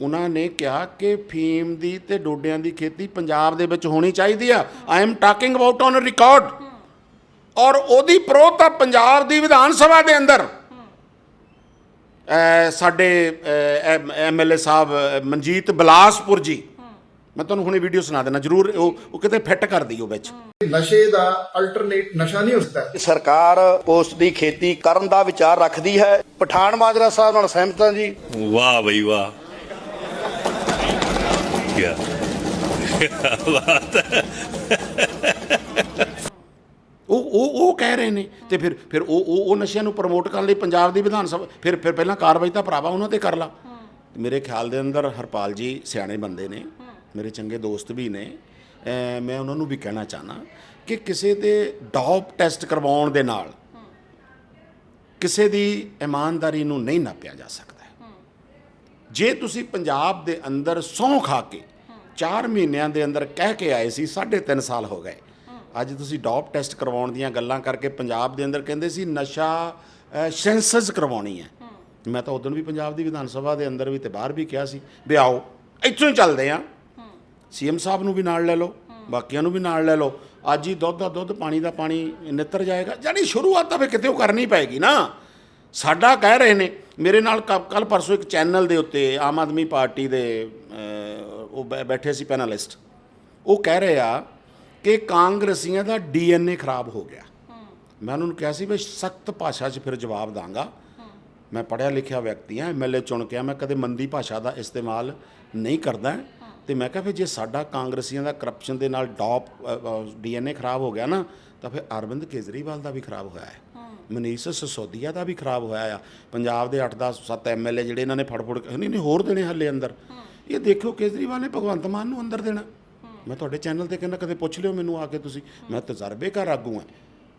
ਉਹਨਾਂ ਨੇ ਕਿਹਾ ਕਿ ਫੀਮ ਦੀ ਤੇ ਡੋਡਿਆਂ ਦੀ ਖੇਤੀ ਪੰਜਾਬ ਦੇ ਵਿੱਚ ਹੋਣੀ ਚਾਹੀਦੀ ਆ। I am talking about on record ਔਰ ਉਹਦੀ ਪ੍ਰੋਤਾ ਪੰਜਾਬ ਦੀ ਵਿਧਾਨ ਸਭਾ ਦੇ ਅੰਦਰ। ਸਾਡੇ ਐਮਐਲਏ ਸਾਹਿਬ ਮਨਜੀਤ ਬਲਾਸਪੁਰ ਜੀ। ਮੈਂ ਤੁਹਾਨੂੰ ਹੁਣੇ ਵੀਡੀਓ ਸੁਣਾ ਦੇਣਾ ਜਰੂਰ ਉਹ ਉਹ ਕਿਤੇ ਫਿੱਟ ਕਰ ਦਿਓ ਵਿੱਚ। ਨਸ਼ੇ ਦਾ ਅਲਟਰਨੇਟ ਨਸ਼ਾ ਨਹੀਂ ਹੋ ਸਕਦਾ। ਸਰਕਾਰ ਉਸ ਦੀ ਖੇਤੀ ਕਰਨ ਦਾ ਵਿਚਾਰ ਰੱਖਦੀ ਹੈ। ਪਠਾਨ ਮਾਜਰਾ ਸਾਹਿਬ ਨਾਲ ਸਹਿਮਤ ਹਾਂ ਜੀ। ਵਾਹ ਬਈ ਵਾਹ। ਕੀ ਬਾਤ ਹੈ। ਉਹ ਉਹ ਉਹ ਕਹਿ ਰਹੇ ਨੇ ਤੇ ਫਿਰ ਫਿਰ ਉਹ ਉਹ ਉਹ ਨਸ਼ਿਆਂ ਨੂੰ ਪ੍ਰਮੋਟ ਕਰਨ ਲਈ ਪੰਜਾਬ ਦੀ ਵਿਧਾਨ ਸਭਾ ਫਿਰ ਫਿਰ ਪਹਿਲਾਂ ਕਾਰਵਾਈ ਤਾਂ ਭਰਾਵਾ ਉਹਨਾਂ ਤੇ ਕਰ ਲਾ। ਮੇਰੇ ਖਿਆਲ ਦੇ ਅੰਦਰ ਹਰਪਾਲ ਜੀ ਸਿਆਣੇ ਬੰਦੇ ਨੇ ਮੇਰੇ ਚੰਗੇ ਦੋਸਤ ਵੀ ਨੇ। ਮੈਂ ਉਹਨਾਂ ਨੂੰ ਵੀ ਕਹਿਣਾ ਚਾਹਨਾ ਕਿ ਕਿਸੇ ਦੇ ਡੌਪ ਟੈਸਟ ਕਰਵਾਉਣ ਦੇ ਨਾਲ ਕਿਸੇ ਦੀ ਇਮਾਨਦਾਰੀ ਨੂੰ ਨਹੀਂ ਨਾਪਿਆ ਜਾ ਸਕਦਾ। ਜੇ ਤੁਸੀਂ ਪੰਜਾਬ ਦੇ ਅੰਦਰ ਸਹੁੰ ਖਾ ਕੇ 4 ਮਹੀਨਿਆਂ ਦੇ ਅੰਦਰ ਕਹਿ ਕੇ ਆਏ ਸੀ 3.5 ਸਾਲ ਹੋ ਗਏ। ਅੱਜ ਤੁਸੀਂ ਡੌਪ ਟੈਸਟ ਕਰਵਾਉਣ ਦੀਆਂ ਗੱਲਾਂ ਕਰਕੇ ਪੰਜਾਬ ਦੇ ਅੰਦਰ ਕਹਿੰਦੇ ਸੀ ਨਸ਼ਾ ਸੈਂਸਸ ਕਰਵਾਉਣੀ ਹੈ। ਮੈਂ ਤਾਂ ਉਦੋਂ ਵੀ ਪੰਜਾਬ ਦੀ ਵਿਧਾਨ ਸਭਾ ਦੇ ਅੰਦਰ ਵੀ ਤੇ ਬਾਹਰ ਵੀ ਕਿਹਾ ਸੀ ਵੀ ਆਓ ਇੱਥੋਂ ਹੀ ਚੱਲਦੇ ਆ ਸੀਐਮ ਸਾਹਿਬ ਨੂੰ ਵੀ ਨਾਲ ਲੈ ਲਓ ਬਾਕੀਆਂ ਨੂੰ ਵੀ ਨਾਲ ਲੈ ਲਓ। ਅੱਜ ਹੀ ਦੁੱਧ ਦਾ ਦੁੱਧ ਪਾਣੀ ਦਾ ਪਾਣੀ ਨਿੱਤਰ ਜਾਏਗਾ। ਜਾਨੀ ਸ਼ੁਰੂਆਤ ਤਾਂ ਫਿਰ ਕਿਤੇ ਉਹ ਕਰਨੀ ਪਏਗੀ ਨਾ। ਸਾਡਾ ਕਹਿ ਰਹੇ ਨੇ ਮੇਰੇ ਨਾਲ ਕੱਲ ਪਰਸੋਂ ਇੱਕ ਚੈਨਲ ਦੇ ਉੱਤੇ ਆਮ ਆਦਮੀ ਪਾਰਟੀ ਦੇ ਉਹ ਬੈਠੇ ਸੀ ਪੈਨਲਿਸਟ। ਉਹ ਕਹਿ ਰਹੇ ਆ ਕਿ ਕਾਂਗਰਸੀਆਂ ਦਾ ਡੀਐਨਏ ਖਰਾਬ ਹੋ ਗਿਆ। ਮੈਂ ਉਹਨਾਂ ਨੂੰ ਕਿਹਾ ਸੀ ਵੀ ਸਖਤ ਭਾਸ਼ਾ 'ਚ ਫਿਰ ਜਵਾਬ ਦਾਂਗਾ। ਮੈਂ ਪੜ੍ਹਿਆ ਲਿਖਿਆ ਵਿਅਕਤੀ ਹਾਂ ਐਮਐਲਏ ਚੁਣ ਕੇ ਆ, ਮੈਂ ਕਦੇ ਮੰਦੀ ਭਾਸ਼ਾ ਦਾ ਇਸਤੇਮਾਲ ਨਹੀਂ ਕਰਦਾ। ਤੇ ਮੈਂ ਕਿਹਾ ਫਿਰ ਜੇ ਸਾਡਾ ਕਾਂਗਰਸੀਆਂ ਦਾ ਕਰਪਸ਼ਨ ਦੇ ਨਾਲ ਡੌਪ ਡੀਐਨਏ ਖਰਾਬ ਹੋ ਗਿਆ ਨਾ, ਤਾਂ ਫਿਰ ਅਰਵਿੰਦ ਕੇਜਰੀਵਾਲ ਦਾ ਵੀ ਖਰਾਬ ਹੋਇਆ ਹੈ। ਮਨੀਸ਼ ਸਸੋਦੀਆ ਦਾ ਵੀ ਖਰਾਬ ਹੋਇਆ ਆ। ਪੰਜਾਬ ਦੇ 8-10 7 ਐਮਐਲਏ ਜਿਹੜੇ ਇਹਨਾਂ ਨੇ ਫੜ ਫੜ ਕੇ ਨਹੀਂ ਨਹੀਂ, ਹੋਰ ਦੇਣੇ ਹੱਲੇ ਅੰਦਰ। ਇਹ ਦੇਖਿਓ ਕੇਜਰੀਵਾਲ ਨੇ ਭਗਵੰਤ ਮਾਨ ਨੂੰ ਅੰਦਰ ਦੇਣਾ। ਮੈਂ ਤੁਹਾਡੇ ਚੈਨਲ ਤੇ ਕਹਿੰਦਾ ਕਦੇ ਪੁੱਛ ਲਿਓ ਮੈਨੂੰ ਆ ਕੇ ਤੁਸੀਂ। ਮੈਂ ਤਜਰਬੇਕਾਰ ਆਗੂ ਹਾਂ।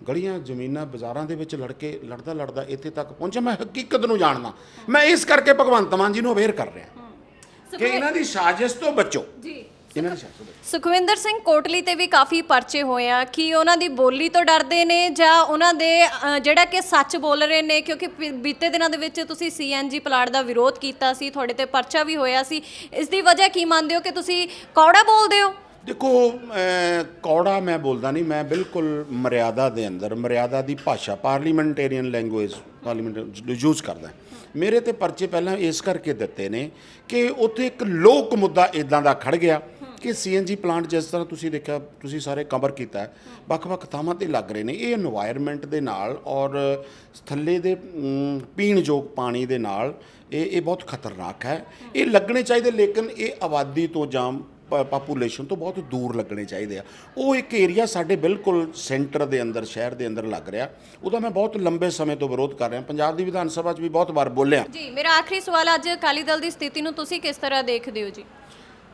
ਗਲੀਆਂ ਜ਼ਮੀਨਾਂ ਬਾਜ਼ਾਰਾਂ ਦੇ ਵਿੱਚ ਲੜ ਕੇ ਲੜਦਾ ਲੜਦਾ ਇੱਥੇ ਤੱਕ ਪਹੁੰਚਿਆ। ਮੈਂ ਹਕੀਕਤ ਨੂੰ ਜਾਣਦਾ। ਮੈਂ ਇਸ ਕਰਕੇ ਭਗਵੰਤ ਮਾਨ ਜੀ ਨੂੰ ਅਵੇਅਰ ਕਰ ਰਿਹਾ। ਕਿ ਇਹਨਾਂ ਦੀ ਸਾਜ਼ਿਸ਼ ਤੋਂ ਬਚੋ। ਜੀ। ਇਹਨਾਂ ਦੀ ਸਾਜ਼ਿਸ਼ ਤੋਂ ਬਚੋ। ਸੁਖਵਿੰਦਰ ਸਿੰਘ ਕੋਟਲੀ ਤੇ ਵੀ ਕਾਫੀ ਪਰਚੇ ਹੋਏ ਆ ਕਿ ਉਹਨਾਂ ਦੀ ਬੋਲੀ ਤੋਂ ਡਰਦੇ ਨੇ ਜਾਂ ਉਹਨਾਂ ਦੇ ਜਿਹੜਾ ਕਿ ਸੱਚ ਬੋਲ ਰਹੇ ਨੇ ਕਿਉਂਕਿ ਬੀਤੇ ਦਿਨਾਂ ਦੇ ਵਿੱਚ ਤੁਸੀਂ ਸੀਐਨਜੀ ਪਲਾਟ ਦਾ ਵਿਰੋਧ ਕੀਤਾ ਸੀ ਤੁਹਾਡੇ ਤੇ ਪਰਚਾ ਵੀ ਹੋਇਆ ਸੀ। ਇਸ ਦੀ ਵਜ੍ਹਾ ਕੀ ਮੰਨਦੇ ਹੋ ਕਿ ਤੁਸੀਂ ਕੌੜਾ ਬੋਲਦੇ ਹੋ? ਦੇਖੋ ਕੌੜਾ ਮੈਂ ਬੋਲਦਾ ਨਹੀਂ, ਮੈਂ ਬਿਲਕੁਲ ਮਰਿਆਦਾ ਦੇ ਅੰਦਰ, ਮਰਿਆਦਾ ਦੀ ਭਾਸ਼ਾ ਪਾਰਲੀਮੈਂਟੇਰੀਅਨ ਲੈਂਗੁਏਜ ਪਾਰਲੀਮੈਂਟ ਯੂਜ਼ ਕਰਦਾ ਮੇਰੇ ਤੇ ਪਰਚੇ ਪਹਿਲਾਂ ਇਸ ਕਰਕੇ ਦਿੱਤੇ ਨੇ ਕਿ ਉੱਥੇ ਇੱਕ ਲੋਕ ਮੁੱਦਾ ਇਦਾਂ ਦਾ ਖੜ ਗਿਆ ਕਿ ਸੀਐਨਜੀ ਪਲਾਂਟ ਜਿਸ ਤਰ੍ਹਾਂ ਤੁਸੀਂ ਦੇਖਿਆ, ਤੁਸੀਂ ਸਾਰੇ ਕਵਰ ਕੀਤਾ ਵੱਖ-ਵੱਖ ਥਾਵਾਂ ਤੇ ਲੱਗ ਰਹੇ ਨੇ। ਇਹ এনवायरमेंट ਦੇ ਨਾਲ ਔਰ ਥੱਲੇ ਦੇ ਪੀਣ ਯੋਗ ਪਾਣੀ ਦੇ ਨਾਲ ਇਹ ਇਹ ਬਹੁਤ ਖਤਰਨਾਕ ਹੈ। ਇਹ ਲੱਗਣੇ ਚਾਹੀਦੇ ਲੇਕਿਨ ਇਹ ਆਬਾਦੀ ਤੋਂ ਜਾਮ ਪਾਪੂਲੇਸ਼ਨ ਤੋਂ ਬਹੁਤ ਦੂਰ ਲੱਗਣੇ ਚਾਹੀਦੇ ਆ। ਉਹ ਇੱਕ ਏਰੀਆ ਸਾਡੇ ਬਿਲਕੁਲ ਸੈਂਟਰ ਦੇ ਅੰਦਰ ਸ਼ਹਿਰ ਦੇ ਅੰਦਰ ਲੱਗ ਰਿਹਾ। ਉਹਦਾ ਮੈਂ ਬਹੁਤ ਲੰਬੇ ਸਮੇਂ ਤੋਂ ਵਿਰੋਧ ਕਰ ਰਿਹਾ। ਪੰਜਾਬ ਦੀ ਵਿਧਾਨ ਸਭਾ 'ਚ ਵੀ ਬਹੁਤ ਵਾਰ ਬੋਲਿਆ। ਜੀ ਮੇਰਾ ਆਖਰੀ ਸਵਾਲ ਅੱਜ ਅਕਾਲੀ ਦਲ ਦੀ ਸਥਿਤੀ ਨੂੰ ਤੁਸੀਂ ਕਿਸ ਤਰ੍ਹਾਂ ਦੇਖਦੇ ਹੋ ਜੀ?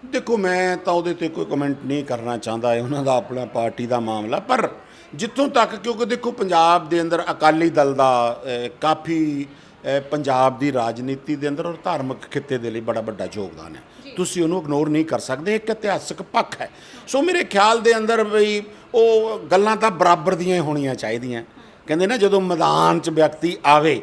ਦੇਖੋ ਮੈਂ ਤਾਂ ਉਹਦੇ ਤੇ ਕੋਈ ਕਮੈਂਟ ਨਹੀਂ ਕਰਨਾ ਚਾਹੁੰਦਾ। ਇਹ ਉਹਨਾਂ ਦਾ ਆਪਣਾ ਪਾਰਟੀ ਦਾ ਮਾਮਲਾ। ਪਰ ਜਿੱਥੋਂ ਤੱਕ ਕਿਉਂਕਿ ਦੇਖੋ ਪੰਜਾਬ ਦੇ ਅੰਦਰ ਅਕਾਲੀ ਦਲ ਦਾ ਕਾਫੀ ਪੰਜਾਬ ਦੀ ਰਾਜਨੀਤੀ ਦੇ ਅੰਦਰ ਔਰ ਧਾਰਮਿਕ ਖਿੱਤੇ ਦੇ ਲਈ ਬੜਾ ਵੱਡਾ ਯੋਗਦਾਨ ਹੈ। ਤੁਸੀਂ ਉਹਨੂੰ ਇਗਨੋਰ ਨਹੀਂ ਕਰ ਸਕਦੇ, ਇੱਕ ਇਤਿਹਾਸਕ ਪੱਖ ਹੈ। ਸੋ ਮੇਰੇ ਖਿਆਲ ਦੇ ਅੰਦਰ ਵੀ ਉਹ ਗੱਲਾਂ ਤਾਂ ਬਰਾਬਰ ਦੀਆਂ ਹੋਣੀਆਂ ਚਾਹੀਦੀਆਂ। ਕਹਿੰਦੇ ਨਾ ਜਦੋਂ ਮੈਦਾਨ 'ਚ ਵਿਅਕਤੀ ਆਵੇ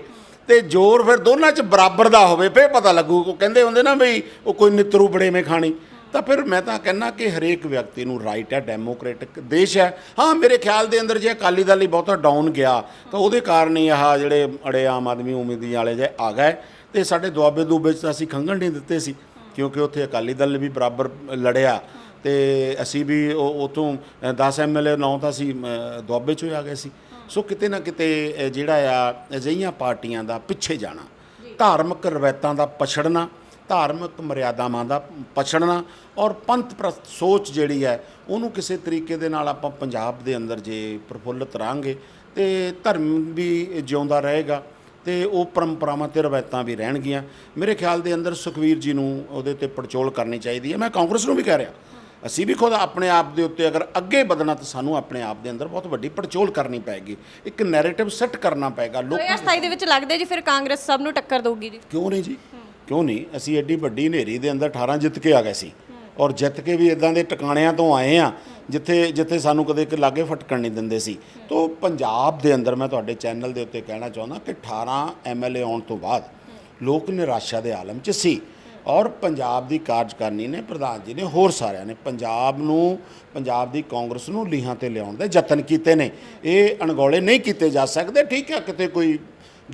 ਤੇ ਜ਼ੋਰ ਫਿਰ ਦੋਨਾਂ 'ਚ ਬਰਾਬਰ ਦਾ ਹੋਵੇ, ਫੇਰ ਪਤਾ ਲੱਗੂ। ਉਹ ਕਹਿੰਦੇ ਹੁੰਦੇ ਨਾ ਵੀ ਉਹ ਕੋਈ ਨਿਤਰੂ ਬੜੇਵੇਂ ਖਾਣੀ। ਤਾਂ ਫਿਰ ਮੈਂ ਤਾਂ ਕਹਿੰਨਾ ਕਿ ਹਰੇਕ ਵਿਅਕਤੀ ਨੂੰ ਰਾਈਟ ਹੈ ਡੈਮੋਕ੍ਰੈਟਿਕ ਦੇਸ਼ ਹੈ। ਹਾਂ, ਮੇਰੇ ਖਿਆਲ ਦੇ ਅੰਦਰ ਜੇ ਅਕਾਲੀ ਦਲ ਹੀ ਬਹੁਤਾ ਡਾਊਨ ਗਿਆ, ਤਾਂ ਉਹਦੇ ਕਾਰਨ ਹੀ ਆਹ ਜਿਹੜੇ ਅੜੇ ਆਮ ਆਦਮੀ ਉਮੀਦੀ ਵਾਲੇ ਜੇ ਆ ਗਏ। ਤੇ ਸਾਡੇ ਦੁਆਬੇ ਦੂਬੇ 'ਚ ਤਾਂ ਅਸੀਂ ਖੰਗਣ ਨਹੀਂ ਦਿੱਤੇ ਸੀ। ਕਿਉਂਕਿ ਉੱਥੇ ਅਕਾਲੀ ਦਲ ਵੀ ਬਰਾਬਰ ਲੜਿਆ ਤੇ ਅਸੀਂ ਵੀ ਉਹ ਉਤੋਂ 10 ਐਮਐਲਏ 9 ਤਾਂ ਅਸੀਂ ਦੁਆਬੇ 'ਚੋਂ ਹੀ ਆ ਗਏ ਸੀ। ਸੋ ਕਿਤੇ ਨਾ ਕਿਤੇ ਜਿਹੜਾ ਆ ਅਜਿਹੀਆਂ ਪਾਰਟੀਆਂ ਦਾ ਪਿੱਛੇ ਜਾਣਾ ਧਾਰਮਿਕ ਰਵਾਇਤਾਂ ਦਾ ਪਛੜਨਾ ਧਾਰਮਿਕ ਮਰਿਆਦਾਵਾਂ ਦਾ ਪਛੜਨਾ ਔਰ ਪੰਥ ਪ੍ਰਸਤ ਸੋਚ ਜਿਹੜੀ ਹੈ ਉਹਨੂੰ ਕਿਸੇ ਤਰੀਕੇ ਦੇ ਨਾਲ ਆਪਾਂ ਪੰਜਾਬ ਦੇ ਅੰਦਰ ਜੇ ਪ੍ਰਫੁੱਲਤ ਰਾਂਗੇ ਤੇ ਧਰਮ ਵੀ ਜਿਉਂਦਾ ਰਹੇਗਾ। ਤੇ ਉਹ ਪਰੰਪਰਾਵਾਂ ਤੇ ਰਵਾਇਤਾਂ ਵੀ ਰਹਿਣਗੀਆਂ। ਮੇਰੇ ਖਿਆਲ ਦੇ ਅੰਦਰ ਸੁਖਵੀਰ ਜੀ ਨੂੰ ਉਹਦੇ ਤੇ ਪੜਚੋਲ ਕਰਨੀ ਚਾਹੀਦੀ ਹੈ। ਮੈਂ ਕਾਂਗਰਸ ਨੂੰ ਵੀ ਕਹਿ ਰਿਹਾ। ਅਸੀਂ ਵੀ ਖੁਦ ਆਪਣੇ ਆਪ ਦੇ ਉੱਤੇ ਅਗਰ ਅੱਗੇ ਵਧਣਾ ਤਾਂ ਸਾਨੂੰ ਆਪਣੇ ਆਪ ਦੇ ਅੰਦਰ ਬਹੁਤ ਵੱਡੀ ਪੜਚੋਲ ਕਰਨੀ ਪਏਗੀ। ਇੱਕ ਨੈਰੇਟਿਵ ਸੈੱਟ ਕਰਨਾ ਪਏਗਾ ਲੋਕ 2027 ਦੇ ਵਿੱਚ ਲੱਗਦਾ ਜੀ ਫਿਰ ਕਾਂਗਰਸ ਸਭ ਨੂੰ ਟੱਕਰ ਦਊਗੀ ਜੀ। ਕਿਉਂ ਨਹੀਂ ਜੀ? ਕਿਉਂ ਨਹੀਂ? ਅਸੀਂ ਐਡੀ ਵੱਡੀ ਹਨੇਰੀ ਦੇ ਅੰਦਰ 18 ਜਿੱਤ ਕੇ ਆ ਗਏ ਸੀ। ਔਰ ਜਿੱਤ ਕੇ ਵੀ ਇਦਾਂ ਦੇ ਟਿਕਾਣਿਆਂ ਤੋਂ ਆਏ ਆ ਜਿੱਥੇ ਜਿੱਥੇ ਸਾਨੂੰ ਕਦੇ ਇੱਕ ਲਾਗੇ ਫਟਕਣ ਨਹੀਂ ਦਿੰਦੇ ਸੀ। ਤੋਂ ਪੰਜਾਬ ਦੇ ਅੰਦਰ ਮੈਂ ਤੁਹਾਡੇ ਚੈਨਲ ਦੇ ਉੱਤੇ ਕਹਿਣਾ ਚਾਹੁੰਦਾ ਕਿ 18 ਐਮਐਲਏ ਆਉਣ ਤੋਂ ਬਾਅਦ ਲੋਕ ਨਿਰਾਸ਼ਾ ਦੇ ਆਲਮ 'ਚ ਸੀ। ਔਰ ਪੰਜਾਬ ਦੀ ਕਾਰਜਕਾਰਨੀ ਨੇ ਪ੍ਰਧਾਨ ਜੀ ਨੇ ਹੋਰ ਸਾਰਿਆਂ ਨੇ ਪੰਜਾਬ ਨੂੰ, ਪੰਜਾਬ ਦੀ ਕਾਂਗਰਸ ਨੂੰ ਲੀਹਾਂ ਤੇ ਲਿਆਉਣ ਦੇ ਯਤਨ ਕੀਤੇ ਨੇ। ਇਹ ਅਣਗੌਲੇ ਨਹੀਂ ਕੀਤੇ ਜਾ ਸਕਦੇ। ਠੀਕ ਹੈ, ਕਿਤੇ ਕੋਈ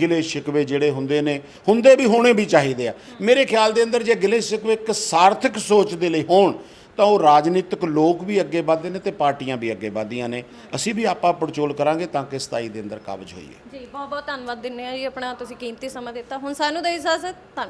ਗਿਲੇ ਸ਼ਿਕਵੇ ਜਿਹੜੇ ਹੁੰਦੇ ਨੇ, ਹੁੰਦੇ ਵੀ ਹੋਣੇ ਵੀ ਚਾਹੀਦੇ ਆ। ਮੇਰੇ ਖਿਆਲ ਦੇ ਅੰਦਰ ਜੇ ਗਿਲੇ ਸ਼ਿਕਵੇ ਇੱਕ ਸਾਰਥਕ ਸੋਚ ਦੇ ਲਈ ਹੋਣ, ਤਾਂ ਉਹ ਰਾਜਨੀਤਿਕ ਲੋਕ ਵੀ ਅੱਗੇ ਵਧਦੇ ਨੇ ਤੇ ਪਾਰਟੀਆਂ ਵੀ ਅੱਗੇ ਵਧਦੀਆਂ ਨੇ। ਅਸੀਂ ਵੀ ਆਪਾ ਪੜਚੋਲ ਕਰਾਂਗੇ ਤਾਂ ਕਿ 27 ਦੇ ਅੰਦਰ ਕਾਬਜ ਹੋਈਏ। ਜੀ ਬਹੁਤ ਬਹੁਤ ਧੰਨਵਾਦ ਦਿੰਦੇ ਆ ਜੀ ਆਪਣਾ ਤੁਸੀਂ ਕੀਮਤੀ ਸਮਾਂ ਦਿੱਤਾ। ਹੁਣ ਸਾਨੂੰ ਦੇ ਇਜਾਜ਼ਤ, ਧੰਨਵਾਦ।